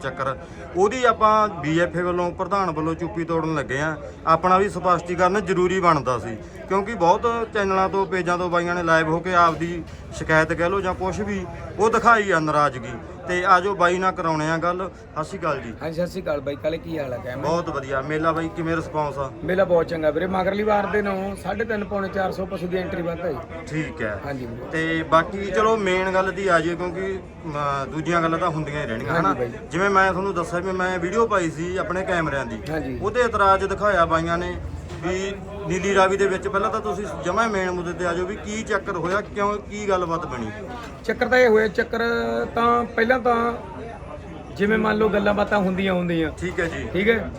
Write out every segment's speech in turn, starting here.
ਚੱਕਰ। ਉਹਦੀ ਆਪਾਂ ਬੀਐਫਏ ਵੱਲੋਂ, ਪ੍ਰਧਾਨ ਵੱਲੋਂ ਚੁੱਪੀ ਤੋੜਨ ਲੱਗੇ ਆ। ਆਪਣਾ ਵੀ ਸਪਸ਼ਟੀਕਰਨ ਜ਼ਰੂਰੀ ਬਣਦਾ ਸੀ। ਕਿਉਂਕਿ ਬਹੁਤ ਚੈਨਲਾਂ ਤੋਂ, ਪੇਜਾਂ ਤੋਂ ਬਾਈਆਂ ਨੇ ਲਾਈਵ ਹੋ ਕੇ ਆਪਦੀ ਸ਼ਿਕਾਇਤ ਕਹਿ ਲਓ ਜਾਂ ਕੁਝ ਵੀ, ਉਹ ਦਿਖਾਈ ਆ ਨਾਰਾਜ਼ਗੀ। ਤੇ ਆਜੋ ਬਾਈ ਨਾਲ ਕਰਾਉਣੇ ਆ ਗੱਲ। ਸਤਿ ਸ਼੍ਰੀ ਅਕਾਲ ਜੀ। ਹਾਂਜੀ ਸਤਿ ਸ਼੍ਰੀ ਅਕਾਲ ਬਾਈ ਕਾਲੇ ਕੀ ਹਾਲ ਹੈ ਕਹਿ ਬਹੁਤ ਵਧੀਆ। ਮੇਲਾ ਬਾਈ ਕਿਵੇਂ ਰਿਸਪੌਂਸ ਆ? ਮੇਲਾ ਬਹੁਤ ਚੰਗਾ ਵੀਰੇ ਮਗਰਲੀ ਵਾਰ ਦੇ ਨੂੰ 3.5 ਪੌਣੇ 400 ਪਸ਼ੂ ਦੀ ਐਂਟਰੀ ਵੱਧ ਹੈ ਠੀਕ ਹੈ। ਹਾਂਜੀ। ਵੀਰੇ। ਤੇ ਬਾਕੀ ਚਲੋ ਮੇਨ ਗੱਲ ਦੀ ਆ ਜਾਈਏ ਕਿਉਂਕਿ ਅਮ, ਦੂਜੀਆਂ ਗੱਲਾਂ ਤਾਂ ਹੁੰਦੀਆਂ ਹੀ ਰਹਿਣਗੀਆਂ ਹਨਾ? ਹਾਂਜੀ। ਜਿਵੇਂ ਮੈਂ ਤੁਹਾਨੂੰ ਦੱਸਿਆ ਵੀ ਮੈਂ ਵੀਡੀਓ ਪਾਈ ਸੀ ਆਪਣੇ ਕੈਮਰਿਆਂ ਦੀ। ਹਾਂਜੀ। ਉਹਦੇ ਇਤਰਾਜ਼ ਦਿਖਾਇਆ ਬਾਈਆਂ ਨੇ। ਵੀ ਨੀਲੀ ਰਾਵੀ ਦੇ ਵਿੱਚ ਪਹਿਲਾਂ ਤਾਂ ਤੁਸੀਂ ਜਮਾ ਮੇਨ ਮੁੱਦੇ ਤੇ ਆ ਜਾਓ ਵੀ ਕੀ ਚੱਕਰ ਹੋਇਆ ਕਿਉਂ ਕੀ ਗੱਲਬਾਤ ਬਣੀ? ਚੱਕਰ ਤਾਂ ਇਹ ਹੋਇਆ ਚੱਕਰ ਤਾਂ ਪਹਿਲਾਂ ਤਾਂ ਜਿਵੇਂ ਮੰਨ ਲਓ ਗੱਲਾਂ ਬਾਤਾਂ ਹੁੰਦੀਆਂ ਹੁੰਦੀਆਂ। ਠੀਕ ਹੈ ਜੀ। ਠੀਕ ਹੈ?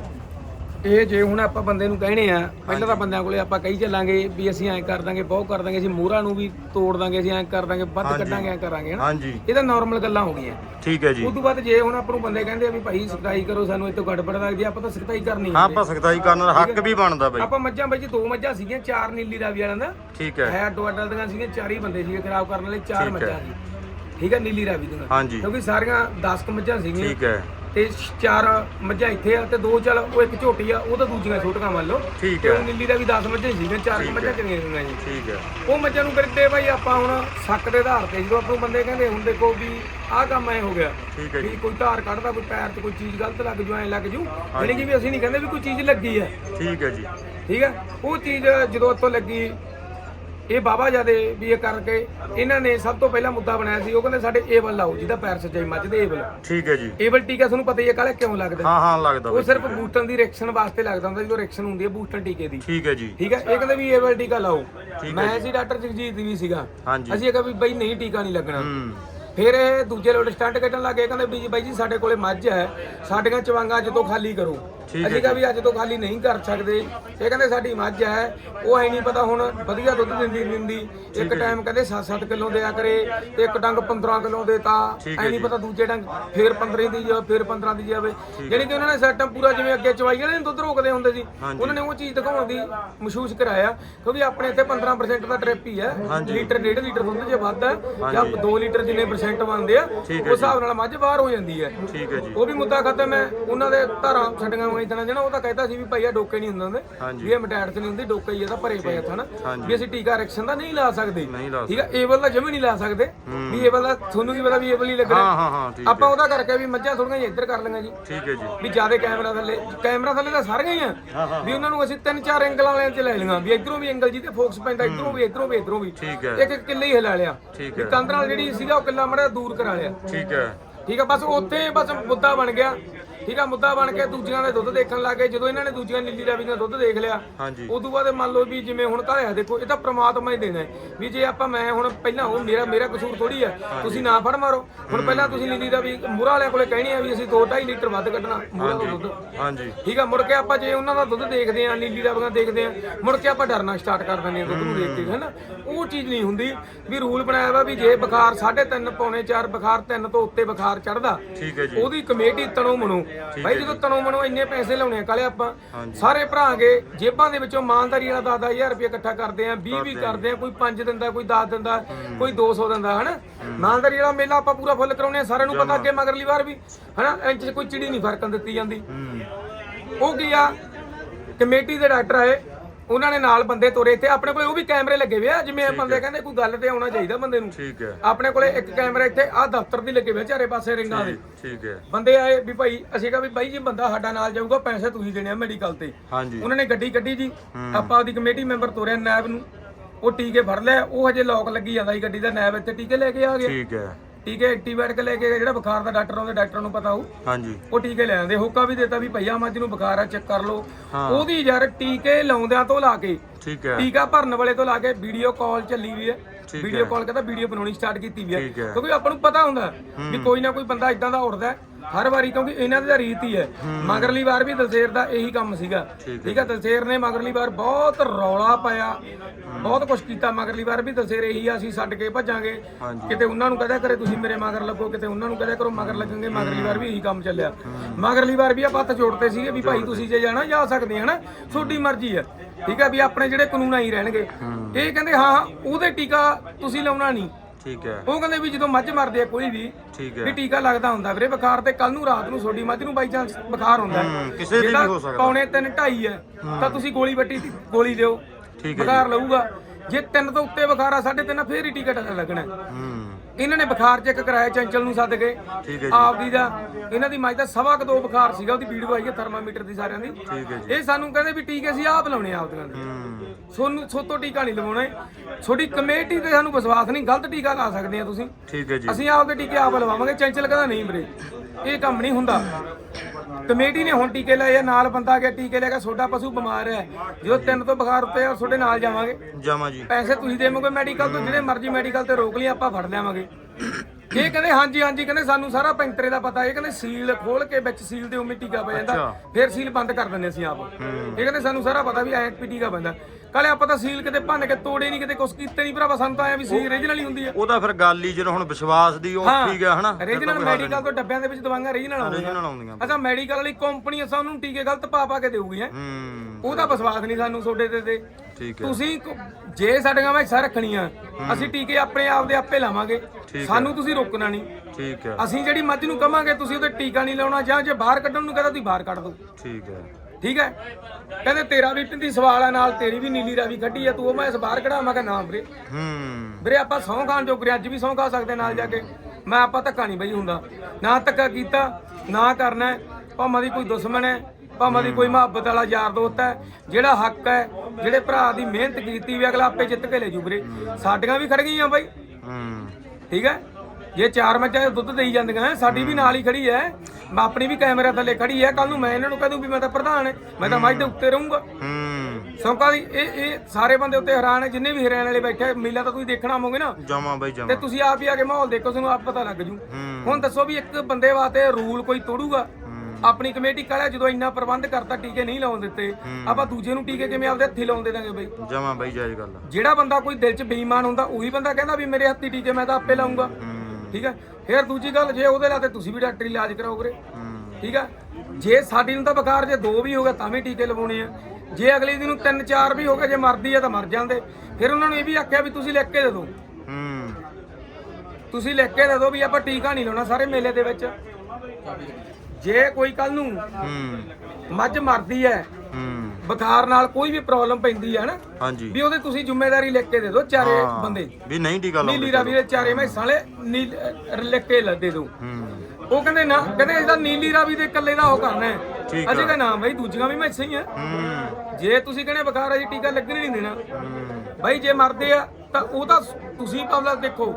ਇਹ ਜੇ ਹੁਣ ਆਪਾਂ ਬੰਦੇ ਨੂੰ ਕਹਿਣੇ ਆ ਪਹਿਲਾਂ ਤਾਂ ਬੰਦਿਆਂ ਕੋਲੇ ਆਪਾਂ ਕਹੀ ਚੱਲਾਂਗੇ ਵੀ ਅਸੀਂ ਐਂ ਕਰ ਦਾਂਗੇ ਬਹੁਤ ਕਰ ਦਾਂਗੇ ਅਸੀਂ ਮੂਹਰਾਂ ਨੂੰ ਵੀ ਤੋੜ ਦਾਂਗੇ ਅਸੀਂ ਐਂ ਕਰ ਦਾਂਗੇ ਵੱਧ ਹਾਂਜੀ। ਕੱਢਾਂਗੇ ਐਂ ਕਰਾਂਗੇ ਹਨਾ? ਹਾਂਜੀ। ਇਹ ਤਾਂ ਨਾਰਮਲ ਗੱਲਾਂ ਹੋ ਗਈਆਂ। ਠੀਕ ਹੈ ਜੀ। ਉਸ ਤੋਂ ਬਾਅਦ ਜੇ ਹੁਣ ਆਪਾਂ ਨੂੰ ਬੰਦੇ ਕਹਿੰਦੇ ਆ ਵੀ ਭਾਈ ਸਖਤਾਈ ਕਰੋ ਸਾਨੂੰ ਇੱਥੋਂ ਗੜਬੜ ਲੱਗਦੀ ਆ ਆਪਾਂ ਤਾਂ ਸਖਤਾਈ ਕਰਨੀ ਹਾਂ ਹੈ ਆਪਾਂ ਸਖਤਾਈ ਕਰਨ ਦਾ ਹੱਕ ਵੀ ਬਣਦਾ ਬਾਈ। ਆਪਾਂ ਮੱਝਾਂ ਬਾਈ ਜੀ ਦੋ ਮੱਝਾਂ ਸੀਗੀਆਂ ਚਾਰ ਨੀਲੀ ਰਾਵੀ ਵਾਲਿਆਂ ਦਾ। ਠੀਕ ਹੈ। ਹੈ ਅੱਡੋ ਅੱਡ ਦੀਆਂ ਸੀਗੀਆਂ ਚਾਰ ਹੀ ਬੰਦੇ ਸੀਗੇ ਖਰਾਬ ਕਰਨ ਵਾਲੇ ਚਾਰ ਠੀਕ ਹੈ। ਮੱਝਾਂ ਸੀ। ਠੀਕ ਹੈ ਨੀਲੀ ਰਾਵੀ ਦੀਆਂ। ਹਾਂਜੀ। ਕਿਉਂਕਿ ਸਾਰੀਆਂ 10 ਕੁ ਮੱਝਾਂ ਸੀਗੀਆਂ। ਠੀਕ ਹੈ। ਤੇ ਚਾਰ ਮੱਝਾਂ ਇੱਥੇ ਆ ਤੇ ਦੋ ਚੱਲ ਉਹ ਇੱਕ ਝੋਟੀ ਆ ਉਹ ਤਾਂ ਦੂਜੀਆਂ ਛੋਟੀਆਂ ਮੰਨ ਲਓ। ਠੀਕ ਤੇ ਹੈ। ਉਹ ਨੀਲੀ ਦਾ ਵੀ 10 ਮੱਝਾਂ ਹੀ ਸੀਗੀਆਂ ਚਾਰ ਕੁ ਮੱਝਾਂ ਚੰਗੀਆਂ ਸੀਗੀਆਂ ਜੀ। ਠੀਕ ਹੈ। ਉਹ ਮੱਝਾਂ ਨੂੰ ਕਰਦੇ ਭਾਈ ਆਪਾਂ ਹੁਣ ਸੱਕ ਦੇ ਆਧਾਰ ਤੇ ਜਦੋਂ ਆਪਾਂ ਨੂੰ ਬੰਦੇ ਕਹਿੰਦੇ ਹੁਣ ਦੇਖੋ ਵੀ ਆਹ ਕੰਮ ਐ ਹੋ ਗਿਆ ਠੀਕ ਹੈ ਜੀ। ਵੀ ਕੋਈ ਧਾਰ ਕੱਢਦਾ ਕੋਈ ਪੈਰ 'ਚ ਕੋਈ ਚੀਜ਼ ਗਲਤ ਲੱਗ ਜੂ ਐ ਲੱਗ ਜੂ। ਯਾਨੀ ਕਿ ਵੀ ਅਸੀਂ ਨਹੀਂ ਕਹਿੰਦੇ ਵੀ ਕੋਈ ਚੀਜ਼ ਲੱਗੀ ਹੈ। ਠੀਕ ਹੈ ਜੀ। ਠੀਕ ਹੈ? ਉਹ ਚੀਜ਼ ਜਦੋਂ ਉੱਥੋਂ ਲੱਗੀ ਇਹ ਬਾਬਾ ਜਾਦੇ ਵੀ ਇਹ ਕਰਕੇ ਇਹਨਾਂ ਨੇ ਸਭ ਤੋਂ ਪਹਿਲਾਂ ਮੁੱਦਾ ਬਣਾਇਆ ਸੀ ਉਹ ਕਹਿੰਦੇ ਸਾਡੇ ਏਬਲ ਲਾਓ ਜਿਹਦਾ ਪੈਰ ਸੱਜੇ ਮੱਝ ਦੇ ਏਬਲ ਠੀਕ ਹੈ ਜੀ। ਏਬਲ ਟੀਕਾ ਤੁਹਾਨੂੰ ਪਤਾ ਹੀ ਹੈ ਕਾਲੇ ਕਿਉਂ ਲੱਗਦਾ? ਹਾਂ ਹਾਂ ਲੱਗਦਾ ਉਹ ਸਿਰਫ ਬੂਸਟਨ ਦੀ ਰਿਐਕਸ਼ਨ ਵਾਸਤੇ ਲੱਗਦਾ ਹੁੰਦਾ ਜਦੋਂ ਰਿਐਕਸ਼ਨ ਹੁੰਦੀ ਹੈ ਬੂਸਟਨ ਟੀਕੇ ਦੀ। ਠੀਕ ਹੈ ਜੀ। ਠੀਕ ਹੈ ਇਹ ਕਹਿੰਦੇ ਵੀ ਏਬਲ ਟੀਕਾ ਲਾਓ। ਮੈਂ ਸੀ ਡਾਕਟਰ ਜਗਜੀਤ ਵੀ ਸੀਗਾ। ਅਸੀਂ ਕਿਹਾ ਵੀ ਬਈ ਨਹੀਂ ਟੀਕਾ ਨਹੀਂ ਲੱਗਣਾ। ਫਿਰ ਇਹ ਦੂਜੇ ਲੋਟ ਸਟੰਟ ਕੱਢਣ ਲੱਗੇ ਕਹਿੰਦੇ ਵੀ ਜੀ ਬਾਈ ਜੀ ਸਾਡੇ ਕੋਲੇ ਮੱਝ ਹੈ ਸਾਡੀਆਂ ਚਵਾਂਗਾ ਤੋਂ ਖਾਲੀ ਕਰੋ। ਅਸੀਂ ਕਿਹਾ ਵੀ ਅੱਜ ਤੋਂ ਖਾਲੀ ਨਹੀਂ ਕਰ ਸਕਦੇ। ਇਹ ਕਹਿੰਦੇ ਸਾਡੀ ਮੱਝ ਹੈ ਉਹ ਐ ਨਹੀਂ ਪਤਾ ਹੁਣ ਵਧੀਆ ਦੁੱਧ ਦਿੰਦੀ ਦਿੰਦੀ। ਇੱਕ ਟਾਈਮ ਕਹਿੰਦੇ 7-7 ਕਿਲੋ ਦਿਆ ਕਰੇ ਤੇ ਇੱਕ ਡੰਗ 15 ਕਿਲੋ ਦੇਤਾ ਐ ਨਹੀਂ। ਪਤਾ ਦੂਜੇ ਡੰਗ ਫਿਰ 15 ਦੀ ਜਾਵੇ ਫਿਰ 15 ਦੀ ਜਾਵੇ ਜਿਹੜੀ ਕਿ ਉਹਨਾਂ ਨੇ ਸਿਸਟਮ ਪੂਰਾ ਜਿਵੇਂ ਅੱਗੇ ਚਵਾਈਆਂ ਨੇ ਦੁੱਧ ਰੋਕਦੇ ਹੁੰਦੇ ਸੀ। ਉਹਨਾਂ ਨੇ ਉਹ ਚੀਜ਼ ਦਿਖਾਉਣ ਦੀ ਮਹਿਸੂਸ ਕਰਾਇਆ ਕਿਉਂਕਿ ਆਪਣੇ ਇੱਥੇ 15% ਦਾ ਟ੍ਰਿਪ ਹੀ ਹੈ। ਲੀਟਰ ਡੇਢ ਲੀਟਰ ਦੁੱਧ ਜੇ ਵੱਧ ਹੈ ਜਾਂ ਹਾਂਜੀ। 2 ਲੀਟਰ ਜਿੰਨੇ ਪਰਸੈਂਟ ਬਣਦੇ ਆ ਉਸ ਹਿਸਾਬ ਨਾਲ ਮੱਝ ਬਾਹਰ ਹੋ ਜਾਂਦੀ ਹੈ। ਠੀਕ ਹੈ ਜੀ। ਉਹ ਵੀ ਮੁੱਦਾ ਖਤਮ ਹੈ ਉਹਨਾਂ ਦੇ ਧਾਰਾਂ ਛੱਡੀਆਂ ਹੋਈਆਂ ਇਤਨਾ ਜਣਾ ਉਹ ਤਾਂ ਕਹਿੰਦਾ ਸੀ ਵੀ ਭਾਈ ਆ ਡੋਕੇ ਨਹੀਂ ਹੁੰਦੇ ਹੁੰਦੇ। ਵੀ ਇਹ ਮਟੈਟ ਤੇ ਨਹੀਂ ਹੁੰਦੀ ਡੋਕਾ ਹੀ ਇਹਦਾ ਭਰੇ ਪਏ ਹੱਥ ਹਨਾ। ਵੀ ਅਸੀਂ ਟੀਕਾ ਰਿਐਕਸ਼ਨ ਦਾ ਨਹੀਂ ਲਾ ਸਕਦੇ। ਠੀਕ ਹੈ ਏਬਲ ਦਾ ਜਮੇ ਨਹੀਂ ਲਾ ਸਕਦੇ। ਵੀ ਏਬਲ ਦਾ ਤੁਹਾਨੂੰ ਕੀ ਪਤਾ ਵੀ ਏਬਲ ਹੀ ਲੱਗਣਾ ਹਾਂ। ਹਾਂ ਠੀਕ ਆਪਾਂ ਉਹਦਾ ਕਰਕੇ ਵੀ ਮੱਝਾਂ ਥੋੜੀਆਂ ਜਿਹਾ ਇੱਧਰ ਕਰ ਲਈਆਂ ਜੀ। ਠੀਕ ਹੈ ਜੀ। ਵੀ ਜ਼ਿਆਦਾ ਕੈਮਰਾ ਥੱਲੇ ਕੈਮਰਾ ਥੱਲੇ ਤਾਂ ਸਾਰੀਆਂ ਹੀ ਆ। ਵੀ ਉਹਨਾਂ ਨੂੰ ਅਸੀਂ ਤਿੰਨ ਚਾਰ ਐਂਗਲ ਵਾਲਿਆਂ 'ਚ ਲੈ ਲਈਆਂ। ਵੀ ਇਧਰੋਂ ਵੀ ਐਂਗਲ ਜਿਹਦੇ ਫੋਕਸ ਪੈਂਦਾ ਇਧਰੋਂ ਵੀ ਇਧਰੋਂ ਵੀ ਇਧਰੋਂ ਵੀ। ਠੀਕ ਹੈ। ਇੱਕ ਇੱਕ ਕਿੱਲੇ ਹੀ ਹਿਲਾ ਲਿਆ। ਠੀਕ ਵੀ ਹੈ। ਕੰਧ ਨਾਲ ਜਿਹੜੀ ਸੀਗਾ ਉਹ ਕਿੱਲਾ ਮੜਾ ਦੂਰ ਕਰਾ ਲਿਆ। ਠੀਕ ਹੈ। ਠੀਕ ਆ ਬਸ ਉੱਥੇ ਬਸ ਮੁੱਦਾ ਬਣ ਗਿਆ। ਠੀਕ ਆ ਮੁੱਦਾ ਬਣ ਕੇ ਦੂਜੀਆਂ ਦੇ ਦੁੱਧ ਦੇਖਣ ਲੱਗੇ ਜਦੋਂ ਇਹਨਾਂ ਨੇ ਦੂਜੀਆਂ ਨੀਲੀ ਰਾਵੀ ਦਾ ਦੁੱਧ ਦੇਖ ਲਿਆ ਹਾਂਜੀ। ਉਦੋਂ ਬਾਅਦ ਮੰਨ ਲਓ ਵੀ ਜਿਵੇਂ ਹੁਣ ਘਰਿਆ ਦੇਖੋ ਇਹ ਤਾਂ ਪ੍ਰਮਾਤਮਾ ਹੀ ਦੇਣਾ ਹੈ। ਵੀ ਜੇ ਆਪਾਂ ਮੈਂ ਹੁਣ ਪਹਿਲਾਂ ਉਹ ਮੇਰਾ ਮੇਰਾ ਕਸੂਰ ਥੋੜੀ ਹੈ ਤੁਸੀਂ ਨਾ ਫੜ ਮਾਰੋ। ਹੁਣ ਪਹਿਲਾਂ ਤੁਸੀਂ ਨੀਲੀ ਦਾ ਵੀ ਮੂਰਾ ਵਾਲਿਆਂ ਕੋਲੇ ਕਹਿਣੀ ਆ ਵੀ ਅਸੀਂ 2.5 ਲੀਟਰ ਵੱਧ ਕੱਢਣਾ ਮੂਰਾ ਦਾ ਦੁੱਧ। ਹਾਂਜੀ। ਠੀਕ ਆ ਮੁੜ ਕੇ ਆਪਾਂ ਜੇ ਉਹਨਾਂ ਦਾ ਦੁੱਧ ਦੇਖਦੇ ਆ ਨੀਲੀ ਦਾ ਬਗਾ ਦੇਖਦੇ ਆ ਮੁੜ ਕੇ ਆਪਾਂ ਡਰਨਾ ਸਟਾਰਟ ਕਰ ਦਿੰਦੇ ਆ ਦੁੱਧ ਨੂੰ ਦੇਖ ਕੇ ਹੈਨਾ? ਉਹ ਚੀਜ਼ ਨਹੀਂ ਹੁੰਦੀ ਵੀ ਰੂਲ ਬਣਾਇਆ ਵਾ ਵੀ ਜੇ ਬੁਖਾਰ 3.5 ਪੌਣੇ 4 ਬੁਖਾਰ 3 ਤੋਂ ਉੱਤੇ ਬੁਖਾਰ ਚੜਦਾ ਠੀਕ ਹੈ ਜੀ। ਉਹਦੀ ਕਮੇਟੀ ਤਣੋ ਮਣੋ। ਭਾਈ ਜਦੋਂ ਤਣੋ ਮਣੋ ਇੰਨੇ ਪੈਸੇ ਲਾਉਣੇ ਆ ਕਾਲੇ ਆਪਾਂ। ਸਾਰੇ ਭਰਾਗੇ ਜੇਬਾਂ ਦੇ ਵਿੱਚੋਂ ਇਮਾਨਦਾਰੀ ਵਾਲਾ 10000 ਰੁਪਏ ਇਕੱਠਾ ਕਰਦੇ ਆ 20 ਵੀ ਕਰਦੇ ਆ। ਕੋਈ 5 ਦਿੰਦਾ ਕੋਈ 10 ਦਿੰਦਾ ਕੋਈ 200 ਦਿੰਦਾ ਹਨਾ? ਇਮਾਨਦਾਰੀ ਵਾਲਾ ਮੇਲਾ ਆਪਾਂ ਪੂਰਾ ਫੁੱਲ ਕਰਾਉਨੇ ਆ ਸਾਰਿਆਂ ਨੂੰ ਪਤਾ ਅੱਗੇ ਮਗਰਲੀ ਵਾਰ ਵੀ ਹਨਾ? ਇੰਚ ਕੋਈ ਚਿੜੀ ਨਹੀਂ ਫਰਕਣ ਦਿੱਤੀ ਜਾਂਦੀ। ਉਹ ਕੀ ਆ? ਕਮੇਟੀ ਦੇ ਡਾਕਟਰ ਆਏ। ਉਹਨਾਂ ਨੇ ਨਾਲ ਬੰਦੇ ਤੋਰੇ ਇੱਥੇ। ਆਪਣੇ ਕੋਲੇ ਉਹ ਵੀ ਕੈਮਰੇ ਲੱਗੇ ਹੋਏ ਆ ਜਿਵੇਂ ਬੰਦੇ ਕਹਿੰਦੇ ਕੋਈ ਗੱਲ ਤੇ ਆਉਣਾ ਚਾਹੀਦਾ ਬੰਦੇ ਨੂੰ। ਠੀਕ ਹੈ। ਆਪਣੇ ਕੋਲੇ ਇੱਕ ਕੈਮਰਾ ਇੱਥੇ ਆ ਦਫ਼ਤਰ ਦੀ ਲੱਗੇ ਹੋਏ ਚਾਰੇ ਪਾਸੇ ਰਿੰਗਾਂ ਦੇ। ਠੀਕ ਹੈ। ਬੰਦੇ ਆਏ ਵੀ ਭਾਈ ਅਸੀਂ ਕਿਹਾ ਵੀ ਬਾਈ ਜੀ ਬੰਦਾ ਸਾਡਾ ਨਾਲ ਜਾਊਗਾ ਪੈਸੇ ਤੁਸੀਂ ਦੇਣੇ ਆ ਮੈਡੀਕਲ ਤੇ। ਹਾਂਜੀ। ਉਹਨਾਂ ਨੇ ਗੱਡੀ ਕੱਢੀ ਜੀ। ਆਪਾਂ ਉਹਦੀ ਕਮੇਟੀ ਮੈਂਬਰ ਤੋਰਿਆ ਨਾਇਬ ਨੂੰ। ਉਹ ਟੀਕੇ ਫੜ ਲਿਆ ਉਹ ਹਜੇ ਲੋਕ ਲੱਗੀ ਜਾਂਦਾ ਸੀ ਗੱਡੀ ਦਾ ਨਾਇਬ ਇੱਥੇ ਟੀਕੇ ਲੈ ਕੇ ਆ ਗਿਆ। ਠੀਕ ਹੈ। ਟੀਕੇ ਐਂਟੀਬਾਇਓਟਿਕ ਲੈ ਕੇ ਜਿਹੜਾ ਬੁਖਾਰ ਦਾ ਡਾਕਟਰ ਆਉਂਦੇ ਡਾਕਟਰ ਨੂੰ ਪਤਾ ਹੋਊ। ਹਾਂਜੀ। ਉਹ ਟੀਕੇ ਲੈ ਆਂਦੇ ਹੋਕਾ ਵੀ ਦਿੱਤਾ ਵੀ ਭਈਆ ਮੱਝ ਨੂੰ ਬੁਖਾਰ ਆ ਚੈੱਕ ਕਰ ਲਓ। ਉਹਦੀ ਯਾਰ ਟੀਕੇ ਲਾਉਂਦਿਆਂ ਤੋਂ ਲਾ ਕੇ ਠੀਕ ਹੈ। ਟੀਕਾ ਭਰਨ ਵਾਲੇ ਤੋਂ ਲਾ ਕੇ ਵੀਡੀਓ ਕਾਲ ਚੱਲੀ ਵੀ ਹੈ। ਵੀਡੀਓ ਕਾਲ ਕਹਿੰਦਾ ਵੀਡੀਓ ਬਣਾਉਣੀ ਸਟਾਰਟ ਕੀਤੀ ਵੀ ਹੈ। ਕਿਉਂਕਿ ਆਪਾਂ ਨੂੰ ਪਤਾ ਹੁੰਦਾ ਵੀ ਕੋਈ ਨਾ ਕੋਈ ਬੰਦਾ ਇਦਾਂ ਦਾ ਉੱਠਦਾ ਹਰ ਵਾਰੀ ਕਿਉਂਕਿ ਇਹਨਾਂ ਦੀ ਤਾਂ ਰੀਤ ਹੀ ਹੈ। ਮਗਰਲੀ ਵਾਰ ਵੀ ਦਲਸੇਰ ਦਾ ਇਹੀ ਕੰਮ ਸੀਗਾ। ਠੀਕ ਹੈ। ਦਲਸੇਰ ਨੇ ਮਗਰਲੀ ਵਾਰ ਬਹੁਤ ਰੌਲਾ ਪਾਇਆ। ਬਹੁਤ ਕੁਝ ਕੀਤਾ। ਮਗਰਲੀ ਵਾਰ ਵੀ ਦਲਸੇਰ ਇਹੀ ਆ ਅਸੀਂ ਛੱਡ ਕੇ ਭੱਜਾਂਗੇ। ਕਿਤੇ ਉਹਨਾਂ ਨੂੰ ਕਹਦਾ ਕਰੇ ਤੁਸੀਂ ਮੇਰੇ ਮਗਰ ਲੱਗੋ। ਕਿਤੇ ਉਹਨਾਂ ਨੂੰ ਕਹਦਾ ਕਰੋ ਮਗਰ ਲੱਗਣਗੇ। ਮਗਰਲੀ ਵਾਰ ਵੀ ਇਹੀ ਕੰਮ ਚੱਲਿਆ। ਮਗਰਲੀ ਵਾਰ ਵੀ ਆਪਾਂ ਹੱਥ ਜੋੜਦੇ ਸੀਗੇ ਵੀ ਭਾਈ ਤੁਸੀਂ ਜੇ ਜਾਣਾ ਜਾ ਸਕਦੇ ਆ ਹਨਾ? ਤੁਹਾਡੀ ਮਰਜ਼ੀ ਹੈ ਠੀਕ ਹੈ ਵੀ ਆਪਣੇ ਜਿਹੜੇ ਕਾਨੂੰਨ ਆਈ ਰਹਿਣਗੇ। ਇਹ ਕਹਿੰਦੇ ਹਾਂ ਉਹਦੇ ਟੀਕਾ ਤੁਸੀਂ ਲਾਉਣਾ ਨਹੀਂ। ਠੀਕ ਹੈ। ਉਹ ਕਹਿੰਦੇ ਵੀ ਜਦੋਂ ਮੱਝ ਮਰਦੇ ਆ ਕੋਈ ਵੀ ਠੀਕ ਵੀ ਟੀਕਾ ਲੱਗਦਾ ਹੁੰਦਾ ਵੀਰੇ ਬੁਖਾਰ ਤੇ ਕੱਲ ਨੂੰ ਰਾਤ ਨੂੰ ਛੋਡੀ ਮੱਝ ਨੂੰ ਬਾਈ ਚਾਂਸ ਬੁਖਾਰ ਹੁੰਦਾ ਹੈ। ਹੂੰ, ਕਿਸੇ ਦੀ ਵੀ ਜਿਹੜਾ ਹੋ ਸਕਦਾ। ਪੌਣੇ 3 2.5 ਹੈ ਤਾਂ ਤੁਸੀਂ ਗੋਲੀ ਦੀ ਗੋਲੀ ਦਿਓ ਠੀਕ ਹੈ ਬੁਖਾਰ ਲਊਗਾ ਜੇ 3 ਤੋਂ ਉੱਤੇ ਬੁਖਾਰ ਆ 3.5 ਫੇਰ ਹੀ ਟੀਕਾ ਲੱਗਣਾ ਹੈ। ਹੂੰ ਇਹਨਾਂ ਨੇ ਬੁਖਾਰ ਚੈੱਕ ਕਰਾਇਆ ਚੰਚਲ ਨੂੰ ਸੱਦ ਕੇ ਠੀਕ ਹੈ ਜੀ। ਆਪਦੀ ਦਾ। ਇਹਨਾਂ ਦੀ ਮਾਈ ਦਾ ਸਵਾ ਕੁ ਦੋ ਬੁਖਾਰ ਸੀਗਾ ਉਹਦੀ ਵੀਡੀਓ ਆਈ ਹੈ ਥਰਮਾਮੀਟਰ ਦੀ ਸਾਰਿਆਂ ਦੀ। ਠੀਕ ਹੈ ਜੀ। ਇਹ ਸਾਨੂੰ ਕਹਿੰਦੇ ਵੀ ਟੀਕੇ ਅਸੀਂ ਆਪ ਲਾਉਣੇ ਆ ਆਪਦੀਆਂ ਦੇ। ਹੂੰ। ਸੋਨੂੰ ਸੋਤੋਂ ਟੀਕਾ ਨਹੀਂ ਲਵਾਉਣਾ। ਤੁਹਾਡੀ ਕਮੇਟੀ ਤੇ ਸਾਨੂੰ ਵਿਸ਼ਵਾਸ ਨਹੀਂ ਗਲਤ ਟੀਕਾ ਲਾ ਸਕਦੇ ਆ ਤੁਸੀਂ। ਠੀਕ ਹੈ ਜੀ। ਅਸੀਂ ਆਪਦੇ ਟੀਕੇ ਆਪ ਲਵਾਵਾਂਗੇ ਚੰਚਲ ਕਹਿੰਦਾ ਨਹੀਂ ਵੀਰੇ ਇਹ ਕੰਮ ਨਹੀਂ ਹੁੰਦਾ। ਕਮੇਟੀ ਨੇ ਹੁਣ ਟੀਕੇ ਲਏ ਆ ਨਾਲ ਬੰਦਾ ਗਿਆ ਟੀਕੇ ਲੈ ਕੇ ਤੁਹਾਡਾ ਪਸ਼ੂ ਬਿਮਾਰ ਹੈ। ਜਦੋਂ ਤਿੰਨ ਤੋਂ ਬੁਖਾਰ ਉੱਤੇ ਆ ਤੁਹਾਡੇ ਨਾਲ ਜਾਵਾਂਗੇ। ਜਮਾ ਜੀ। ਪੈਸੇ ਤੁਸੀਂ ਦੇਵੋਗੇ ਮੈਡੀਕਲ ਤੋਂ ਜਿਹੜੇ ਮਰਜ਼ੀ ਮੈਡੀਕਲ ਤੇ ਰੋਕ ਲਈ ਆਪਾਂ ਫੜ ਲਿਆਵਾਂਗੇ। ਇਹ ਕਹਿੰਦੇ ਹਾਂਜੀ ਹਾਂਜੀ ਕਹਿੰਦੇ ਸਾਨੂੰ ਸਾਰਾ ਪੈਂਤਰੇ ਦਾ ਪਤਾ ਇਹ ਕਹਿੰਦੇ ਸੀਲ ਖੋਲ ਕੇ ਵਿੱਚ ਸੀਲ ਦੇ ਉਮੀ ਟੀਕਾ ਪੈ ਜਾਂਦਾ ਅੱਛਾ। ਫਿਰ ਸੀਲ ਬੰਦ ਕਰ ਦਿੰਦੇ ਅਸੀਂ ਆਪ। ਇਹ ਕਹਿੰਦੇ ਸਾਨੂੰ ਸਾਰਾ ਪਤਾ ਵੀ ਐ ਟੀਕਾ ਪੈਂਦਾ। ਕਾਲੇ ਆਪਾਂ ਤਾਂ ਸੀਲ ਕਿਤੇ ਭੰਨ ਕੇ ਤੋੜੇ ਨਹੀਂ ਕਿਤੇ ਕੁਛ ਕੀਤੇ ਨਹੀਂ ਭਰਾਵਾ ਸਾਨੂੰ ਤਾਂ ਆਇਆ ਵੀ ਸੀ ਰੀਜਨਲ ਹੀ ਹੁੰਦੀ ਆ। ਉਹਦਾ ਫਿਰ ਗੱਲ ਹੀ ਜਦੋਂ ਹੁਣ ਵਿਸ਼ਵਾਸ ਦੀ ਉਹ ਠੀਕ ਹੈ ਹਨਾ? ਰੀਜਨਲ ਮੈਡੀਕਲ ਤੋਂ ਡੱਬਿਆਂ ਦੇ ਵਿੱਚ ਦਵਾਈਆਂ ਰੀਜਨਲ ਆਉਂਦੀਆਂ। ਆਉਂਦੀਆਂ। ਅੱਛਾ ਮੈਡੀਕਲ ਵਾਲੀ ਕੰਪਨੀ ਸਾਨੂੰ ਟੀਕੇ ਗਲਤ ਪਾ ਪਾ ਕੇ ਦੇਊਗੀ ਹੈ ਹੂੰ। ਉਹਦਾ ਵਿਸ਼ਵਾਸ ਨਹੀਂ ਸਾਨੂੰ ਤੁਹਾਡੇ ਤੇ ਤੇ। ਠੀਕ ਹੈ। ਤੁਸੀਂ ਕ- ਜੇ ਸਾਡੀਆਂ ਮੈਸਾਂ ਰੱਖਣੀਆਂ ਅਸੀਂ ਟੀਕੇ ਆਪਣੇ ਆਪ ਦੇ ਆਪੇ ਲਾਵਾਂਗੇ ਸਾਨੂੰ ਤੁਸੀਂ ਰੋਕਣਾ ਨਹੀਂ। ਠੀਕ ਹੈ। ਅਸੀਂ ਜਿਹੜੀ ਮੱਝ ਨੂੰ ਕਵਾਂਗੇ ਤੁਸੀਂ ਉਹਦੇ ਟੀਕਾ ਨਹੀਂ ਲਾਉਣਾ ਜਾਂ ਜੇ ਬਾਹਰ ਕੱਢਣ ਨੂੰ ਕਹਿੰਦਾ ਤੁਸੀਂ ਬਾਹਰ ਕੱਢ ਦਿਓ। ਠੀਕ ਹੈ। ਠੀਕ ਹੈ? ਕਹਿੰਦੇ ਤੇਰਾ ਵੀ ਟਿੰਦੀ ਸਵਾਲ ਆ ਨਾਲ ਤੇਰੀ ਵੀ ਨੀਲੀ ਰਾਵੀ ਕੱਢੀ ਆ ਤੂੰ ਉਹ ਮੈਂ ਬਾਹਰ ਕਢਾ ਮੈਂ ਕਿਹਾ ਨਾ ਵੀਰੇ। ਹੂੰ। ਵੀਰੇ ਆਪਾਂ ਸਹੁੰ ਖਾਣ ਜੋਗਰੇ ਅੱਜ ਵੀ ਸਹੁੰ ਖਾ ਸਕਦੇ ਨਾਲ ਜਾ ਕੇ। ਮੈਂ ਆਪਾਂ ਧੱਕਾ ਨਹੀਂ ਬਈ ਹੁੰਦਾ। ਨਾ ਧੱਕਾ ਕੀਤਾ ਨਾ ਕਰਨਾ ਹੈ। ਭਾਵੇਂ ਦੀ ਕੋਈ ਦੁਸ਼ਮਣ ਹੈ। ਭਾਵੇਂ ਦੀ ਕੋਈ ਮੁਹੱਬਤ ਵਾਲਾ ਯਾਰ ਦੋਸਤ ਹੈ ਜਿਹੜਾ ਹੱਕ ਹੈ ਜਿਹੜੇ ਭਰਾ ਦੀ ਮਿਹਨਤ ਕੀਤੀ ਵੀ ਅਗਲਾ ਆਪੇ ਜਿੱਤ ਕੇ ਲੈ ਜੂ ਵੀਰੇ। ਸਾਡੀਆਂ ਵੀ ਖੜ ਗਈਆਂ ਬਾਈ। ਹੂੰ। ਠੀਕ ਹੈ? ਜੇ ਚਾਰ ਮੱਝਾਂ ਦੁੱਧ ਦੇਈ ਜਾਂਦੀਆਂ ਹੈ, ਸਾਡੀ ਵੀ ਨਾਲ ਹੀ ਖੜੀ ਹੈ। ਮੈਂ ਆਪਣੀ ਵੀ ਕੈਮਰੇ ਥੱਲੇ ਖੜੀ ਹੈ। ਕੱਲ ਨੂੰ ਮੈਂ ਇਹਨਾਂ ਨੂੰ ਕਹਿ ਦੂੰ ਵੀ ਮੈਂ ਤਾਂ ਪ੍ਰਧਾਨ ਹਾਂ ਮੈਂ ਤਾਂ ਮੱਝ ਦੇ ਉੱਤੇ ਰਹੂੰਗਾ। ਹੂੰ। ਸੌਂਕਾ ਦੀ ਇਹ ਇਹ ਸਾਰੇ ਬੰਦੇ ਉੱਤੇ ਹੈਰਾਨ ਹੈ ਜਿੰਨੇ ਵੀ ਹਰਿਆਣੇ ਵਾਲੇ ਬੈਠੇ ਮੇਲਾ ਤਾਂ ਤੁਸੀਂ ਦੇਖਣਾ ਹੋਵੋਗੇ ਨਾ। ਜਮਾ ਬਾਈ ਤੇ ਜਮਾ ਤੁਸੀਂ ਆਪ ਹੀ ਆ ਕੇ ਮਾਹੌਲ ਦੇਖੋ ਤੁਹਾਨੂੰ ਆਪ ਪਤਾ ਲੱਗ ਜੂ। ਹੁਣ ਦੱਸੋ ਵੀ ਇੱਕ ਬੰਦੇ ਵਾਸਤੇ ਰੂਲ ਕੋਈ ਤੋੜੂਗਾ? ਆਪਣੀ ਕਮੇਟੀ ਕਾਲਿਆ ਜਦੋਂ ਇੰਨਾ ਪ੍ਰਬੰਧ ਕਰਤਾ ਟੀਕੇ ਨਹੀਂ ਲਾਉਣ ਦਿੱਤੇ ਆਪਾਂ ਦੂਜੇ ਨੂੰ ਟੀਕੇ ਕਿਵੇਂ ਆਪਦੇ ਹੱਥੀ ਲਾਉਣ ਦੇ ਦਾਂਗੇ ਬਈ? ਜਮਾ ਬਾਈ ਜਾਇਜ਼ ਗੱਲ ਆ। ਜਿਹੜਾ ਬੰਦਾ ਕੋਈ ਦਿਲ 'ਚ ਬੇਈਮਾਨ ਹੁੰਦਾ ਉਹੀ ਬੰਦਾ ਕਹਿੰਦਾ ਵੀ ਮੇਰੇ ਹੱਥੀ ਟੀਕੇ ਮੈਂ ਤਾਂ ਆਪੇ ਲਾਉਂਗਾ। ਠੀਕ ਹੈ ਫਿਰ ਦੂਜੀ ਗੱਲ ਜੇ ਉਹਦੇ ਲਾਤੇ ਤੁਸੀਂ ਵੀ ਡਾਕਟਰੀ ਇਲਾਜ ਕਰਾਓਗੇ ਠੀਕ ਹੈ ਜੇ ਸਾਡੀ ਨੂੰ ਤਾਂ ਬੁਖਾਰ ਜੇ ਦੋ ਵੀ ਹੋ ਗਿਆ ਤਾਂ ਵੀ ਟੀਕੇ ਲਵਾਉਣੇ ਆ। ਜੇ ਅਗਲੀ ਦਿਨ ਨੂੰ ਤਿੰਨ ਚਾਰ ਵੀ ਹੋ ਗਏ ਜੇ ਮਰਦੀ ਆ ਤਾਂ ਮਰ ਜਾਂਦੇ। ਫਿਰ ਉਹਨਾਂ ਨੂੰ ਇਹ ਵੀ ਆਖਿਆ ਵੀ ਤੁਸੀਂ ਲਿਖ ਕੇ ਦੇ ਦਿਓ। ਤੁਸੀਂ ਲਿਖ ਕੇ ਦੇ ਦਿਓ ਵੀ ਆਪਾਂ ਟੀਕਾ ਨਹੀਂ ਲਾਉਣਾ ਸਾਰੇ ਮੇਲੇ ਦੇ ਵਿੱਚ। ਜੇ ਕੋਈ ਕੱਲ ਨੂੰ ਹੂੰ। ਮੱਝ ਮਰਦੀ ਹੈ ਹੂੰ। ਬੁਖਾਰ ਨਾਲ ਕੋਈ ਵੀ ਪ੍ਰੋਬਲਮ ਪੈਂਦੀ ਹੈ ਨਾ ਹਾਂਜੀ। ਵੀ ਉਹਦੇ ਤੁਸੀਂ ਜ਼ਿੰਮੇਵਾਰੀ ਲਿਖ ਕੇ ਦੇ ਦਿਓ ਚਾਰੇ ਹਾਂ, ਬੰਦੇ। ਵੀ ਨਹੀਂ ਟੀਕਾ ਲਾਉਂਦੇ ਨੀਲੀ ਰਾਵੀ ਦੇ ਚਾਰੇ ਮੈਂ ਸਾਲੇ ਲਿਖ ਕੇ ਲ- ਦੇ ਦਿਓ। ਹੂੰ। ਉਹ ਕਹਿੰਦੇ ਨਾ ਕਹਿੰਦੇ ਇਹਦਾ ਨੀਲੀ ਰਾਵੀ ਦੇ ਇਕੱਲੇ ਦਾ ਉਹ ਕਰਨਾ ਹੈ। ਅਜੇ ਕਾ ਨਾਮ ਬਈ ਦੂਜੀਆਂ ਵੀ ਮੈਂ ਸਹੀ ਆ। ਹੂੰ। ਜੇ ਤੁਸੀਂ ਕਹਿੰਦੇ ਬੁਖਾਰ ਆ ਜੀ ਟੀਕਾ ਲੱਗਣ ਹੀ ਨਹੀਂ ਦੇਣਾ। ਹੂੰ। ਬਾਈ ਜੇ ਮਰਦੇ ਆ ਤਾਂ ਉਹ ਤਾਂ ਤੁਸੀਂ ਪਬਲਿਕ ਦੇਖੋ।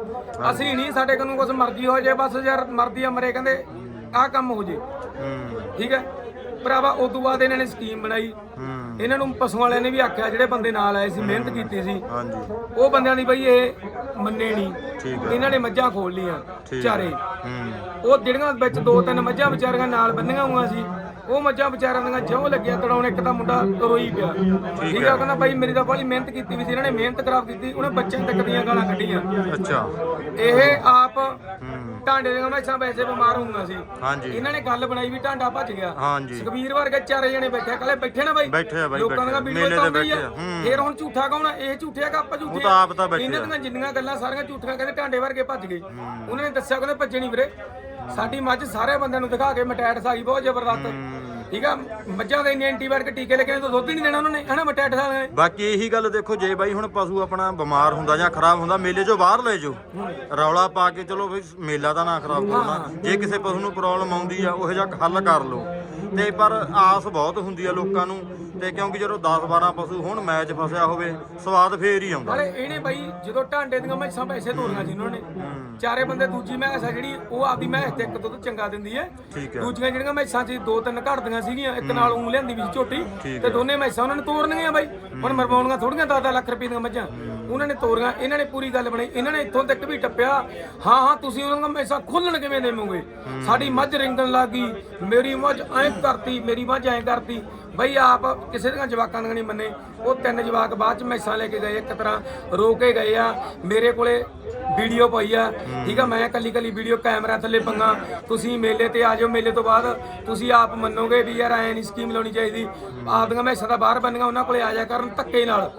ਅਸੀਂ ਨਹੀਂ ਸਾਡੇ ਕੋਲੋਂ ਕੁਝ ਮਰਜ਼ੀ ਹੋ ਜਾਏ ਬਸ ਯਾਰ ਮਰਦੀ ਆ ਮਰੇ ਕਹਿੰਦੇ ਆਹ ਕੰਮ ਹੋ ਜੇ। ਹੂੰ। ਠੀਕ ਹੈ? ਭਰਾਵਾ ਉਸ ਤੋਂ ਬਾਅਦ ਇਹਨਾਂ ਨੇ ਸਕੀਮ ਬਣਾਈ। ਹੂੰ। ਇਹਨਾਂ ਨੂੰ ਪਸ਼ੂ ਵਾਲਿਆਂ ਨੇ ਵੀ ਆਖਿਆ ਜਿਹੜੇ ਬੰਦੇ ਨਾਲ ਆਏ ਸੀ ਮਿਹਨਤ ਕੀਤੀ ਸੀ। ਹਾਂਜੀ। ਉਹ ਬੰਦਿਆਂ ਦੀ ਬਈ ਇਹ ਮੰਨੇ ਨਹੀਂ ਠੀਕ ਹੈ। ਇਹਨਾਂ ਨੇ ਮੱਝਾਂ ਖੋਲ ਲੀਆਂ ਠੀਕ ਚਾਰੇ। ਹੂੰ। ਉਹ ਜਿਹੜੀਆਂ ਵਿੱਚ ਦੋ ਤਿੰਨ ਮੱਝਾਂ ਵਿਚਾਰੀਆਂ ਨਾਲ ਬੰਨੀਆਂ ਹੋਈਆਂ ਸੀ ਉਹ ਮੱਝਾਂ ਵਿਚਾਰਿਆਂ ਦੀਆਂ ਜਿਉਂ ਲੱਗਿਆ ਤੜਾਉਣ ਇੱਕ ਤਾਂ ਮੁੰਡਾ ਰੋਈ ਪਿਆ। ਠੀਕ ਹੈ ਉਹ ਕਹਿੰਦਾ ਬਾਈ ਮੇਰੀ ਤਾਂ ਬੜੀ ਮਿਹਨਤ ਕੀਤੀ ਵੀ ਸੀ ਇਹਨਾਂ ਨੇ ਮਿਹਨਤ ਖਰਾਬ ਕੀਤੀ ਉਹਨੇ ਬੱਚਿਆਂ ਤੱਕ ਦੀਆਂ ਗਾਲਾਂ ਕੱਢੀਆਂ। ਅੱਛਾ। ਇਹ ਆਪ ਹੂੰ। ਟਾਂਡੇ ਦੀਆਂ ਮੈਸਾਂ ਵੈਸੇ ਬਿਮਾਰ ਹੋਈਆਂ ਸੀ ਹਾਂਜੀ। ਇਹਨਾਂ ਨੇ ਗੱਲ ਬਣਾਈ ਵੀ ਟਾਂਡਾ ਭੱਜ ਗਿਆ। ਹਾਂਜੀ। ਸੁਖਬੀਰ ਵਰਗੇ ਚਾਰੇ ਜਣੇ ਬੈਠੇ ਕੱਲੇ ਬੈਠੇ ਨਾ ਬਾਈ। ਬੈਠੇ ਆ ਬਾਈ, ਲੋਕਾਂ ਦਾ। ਵੀਡੀਓ ਤੇ ਚਾਉਂਦੀ ਆ। ਫੇਰ ਹੁਣ ਝੂਠਾ ਕੌਣ ਇਹ ਝੂਠੇ ਆ ਕਿ ਆਪਾਂ ਝੂਠੇ ਉਹ ਤਾਂ ਆਪ ਤਾਂ ਬੈਠੇ ਇਹਨਾਂ। ਦੀਆਂ ਜਿੰਨੀਆਂ ਗੱਲਾਂ ਸਾਰੀਆਂ ਝੂਠੀਆਂ ਕਹਿੰਦੇ ਟਾਂਡੇ ਵਰਗੇ ਭੱਜ ਗਏ। ਉਹਨਾਂ ਨੇ ਦੱਸਿਆ ਕਹਿੰਦੇ ਭੱਜੇ ਨਹੀਂ ਵੀਰੇ। ਸਾਡੀ ਮੱਝ ਸਾਰੇ ਬੰਦਿਆਂ ਨੂੰ ਦਿਖਾ ਕੇ ਮਟੈਟ ਸਾਈ ਬਹੁਤ ਜ਼ਬਰਦਸਤ। ਠੀਕ ਆ? ਮੱਝਾਂ ਦੇ ਇੰਨੇ ਐਂਟੀਬਾਇਓਟਿਕ ਟੀਕੇ ਲੱਗੇ ਨੇ ਤਾਂ ਦੁੱਧ ਹੀ ਨਹੀਂ ਦੇਣਾ ਉਹਨਾਂ ਨੇ ਹਨਾ ਮਟੈਟ ਸਾਲੇ ਨੇ ਬਾਕੀ ਇਹੀ ਗੱਲ ਦੇਖੋ ਜੇ ਬਾਈ ਹੁਣ ਪਸ਼ੂ ਆਪਣਾ ਬਿਮਾਰ ਹੁੰਦਾ ਜਾਂ ਖਰਾਬ ਹੁੰਦਾ ਮੇਲੇ 'ਚੋਂ ਬਾਹਰ ਲੈ ਜਾਓ। ਰੌਲਾ ਪਾ ਕੇ ਚਲੋ ਵੀ ਮੇਲਾ ਤਾਂ ਨਾ ਖਰਾਬ ਕਰਨਾ ਜੇ ਕਿਸੇ ਪਸ਼ੂ ਨੂੰ ਪ੍ਰੋਬਲਮ ਆਉਂਦੀ ਆ ਉਹ ਜਿਹਾ ਹੱਲ ਕਰ ਲਓ। ਤੇ ਪਰ ਆਸ ਬਹੁਤ ਹੁੰਦੀ ਆ ਲੋਕਾਂ ਨੂੰ ਤੇ ਕਿਉਂਕਿ ਜਦੋਂ 10 12 ਪਸ਼ੂ ਹੁਣ ਮੈਚ ਫਸਿਆ ਹੋਵੇ ਸਵਾਦ ਫੇਰ ਹੀ ਆਉਂਦਾ। ਨਾਲੇ ਇਹਨੇ ਬਾਈ ਜਦੋਂ ਢਾਂਡੇ ਦੀਆਂ ਮੈਸਾਂ ਪੈਸੇ ਤੋਰੀਆਂ ਸੀ ਉਹਨਾਂ ਨੇ। ਚਾਰੇ ਬੰਦੇ ਦੂਜੀ ਮੈਸ ਆ ਜਿਹੜੀ ਉਹ ਆਪਦੀ ਮੈਸ ਤੇ ਇੱਕ ਦੁੱਧ ਚੰਗਾ ਦਿੰਦੀ ਹੈ। ਠੀਕ ਹੈ। ਦੂਜੀਆਂ ਜਿਹੜੀਆਂ ਮੈਸਾਂ ਸੀ ਦੋ ਤਿੰਨ ਘੜਦੀਆਂ ਸੀਗੀਆਂ ਇੱਕ ਨਾਲ ਉਹ ਲਿਆਂਦੀ ਵੀ ਸੀ ਝੋਟੀ ਤੇ ਦੋਨੇ ਮੈਸਾਂ ਉਹਨਾਂ ਨੇ ਤੋਰਨੀਆਂ ਬਾਈ। ਹੁਣ ਮਰਵਾਉਣੀਆਂ ਥੋੜੀਆਂ 10 ਲੱਖ ਰੁਪਏ ਦੀਆਂ ਮੱਝਾਂ ਉਹਨਾਂ ਨੇ ਤੋਰੀਆਂ ਇਹਨਾਂ ਨੇ ਪੂਰੀ ਗੱਲ ਬਣਾਈ। ਇਹਨਾਂ ਨੇ ਇੱਥੋਂ ਤੱਕ ਵੀ ਟੱਪਿਆ ਹਾਂ ਹਾਂ ਤੁਸੀਂ ਉਹਨਾਂ ਦੀਆਂ ਮੈਸਾਂ ਖੋਲਣ ਕਿਵੇਂ ਦੇਵੋਗੇ? ਸਾਡੀ ਮੱਝ ਰਿੰਗਣ ਲੱਗ ਮੇਰੀ ਮੱਝ ਐਂ ਕਰਤੀ ਮੇਰੀ ਮੱਝ ਐਂ ਕਰਤੀ। ਬਈ ਆਪ ਕਿਸੇ ਦੀਆਂ ਜਵਾਕਾਂ ਦੀਆਂ ਨਹੀਂ ਮੰਨੇ। ਉਹ ਤਿੰਨ ਜਵਾਕ ਬਾਅਦ ਚ ਮੈਸਾਂ ਲੈ ਕੇ ਗਏ ਇੱਕ ਤਰ੍ਹਾਂ ਰੋ ਕੇ ਗਏ ਆ। ਮੇਰੇ ਕੋਲੇ ਵੀਡੀਓ ਪਈ ਆ। ਠੀਕ ਆ ਮੈਂ ਕੱਲੀ ਕੱਲੀ ਵੀਡੀਓ ਕੈਮਰਾ ਥੱਲੇ ਪੰਗਾ। ਤੁਸੀਂ ਮੇਲੇ ਤੇ ਆ ਜਾਓ ਮੇਲੇ ਤੋਂ ਬਾਅਦ ਤੁਸੀਂ ਆਪ ਮੰਨੋਗੇ ਵੀ ਯਾਰ ਐ ਨਹੀਂ ਸਕੀਮ ਲਾਉਣੀ ਚਾਹੀਦੀ। ਆਪਦੀਆਂ ਮੈਸਾਂ ਤਾਂ ਬਾਹਰ ਬੰਨੀਆਂ ਉਹਨਾਂ ਕੋਲੇ ਆ ਜਾ ਕਰਨ ਧੱਕੇ ਨਾਲ।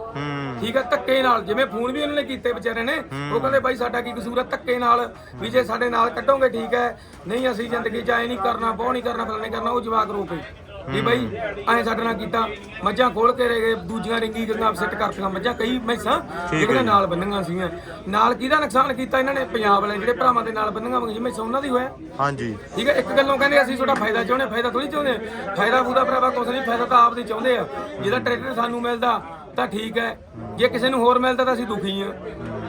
ਠੀਕ ਹੈ ਧੱਕੇ ਨਾਲ। ਜਿਵੇਂ ਫੋਨ ਵੀ ਉਹਨਾਂ ਨੇ ਕੀਤੇ ਵਿਚਾਰੇ ਨੇ ਉਹ ਕਹਿੰਦੇ ਬਾਈ ਸਾਡਾ ਕੀ ਕਸੂਰ ਹੈ ਧੱਕੇ ਨਾਲ। ਵੀ ਜੇ ਸਾਡੇ ਨਾਲ ਕੱਢੋਗੇ ਠੀਕ ਹੈ। ਨਹੀਂ ਅਸੀਂ ਜ਼ਿੰਦਗੀ ਚ ਐ ਨਹੀਂ ਕਰਨਾ ਬਹੁ ਨਹੀਂ ਕਰਨਾ ਫਲਾਣੇ ਕਰਨਾ ਉਹ ਜਵਾਕ ਰੋ ਪਏ। ਵੀ ਬਾਈ ਐ ਸਾਡੇ ਨਾਲ ਕੀਤਾ। ਮੱਝਾਂ ਖੋਲ ਕੇ ਰਹਿ ਗਏ ਦੂਜੀਆਂ ਰਿੰਗੀ ਗੰਗਾ ਸੈੱਟ ਕਰਤੀਆਂ। ਮੱਝਾਂ ਕਈ ਮੈਸਾਂ ਜਿਹੜੇ ਨਾਲ ਬੰਨੀਆਂ ਸੀਗੀਆਂ। ਨਾਲ ਕਿਹਦਾ ਨੁਕਸਾਨ ਕੀਤਾ ਇਹਨਾਂ ਨੇ? ਪੰਜਾਬ ਵਾਲੇ ਜਿਹੜੇ ਭਰਾਵਾਂ ਦੇ ਨਾਲ ਬੰਨੀਆਂ ਹੋਈਆਂ ਮੈਸਾਂ ਉਹਨਾਂ ਦੀ ਹੋਇਆ। ਹਾਂਜੀ। ਠੀਕ ਹੈ ਇੱਕ ਗੱਲੋਂ ਕਹਿੰਦੇ ਅਸੀਂ ਤੁਹਾਡਾ ਫਾਇਦਾ ਚਾਹੁੰਦੇ ਫਾਇਦਾ ਥੋੜੀ ਚਾਹੁੰਦੇ ਫਾਇਦਾ ਪੂਰਾ ਭਰਾਵਾ ਕੁਛ ਨਹੀਂ ਫਾਇਦਾ ਤਾਂ ਆਪ ਦੀ ਚਾਹੁੰਦੇ ਆ। ਜਿਹਦਾ ਟਰੈਕਟਰ ਸਾਨੂੰ ਮਿਲਦਾ ਤਾਂ ਠੀਕ ਹੈ। ਜੇ ਕਿਸੇ ਨੂੰ ਹੋਰ ਮਿਲਦਾ ਤਾਂ ਅਸੀਂ ਦੁਖੀ ਆ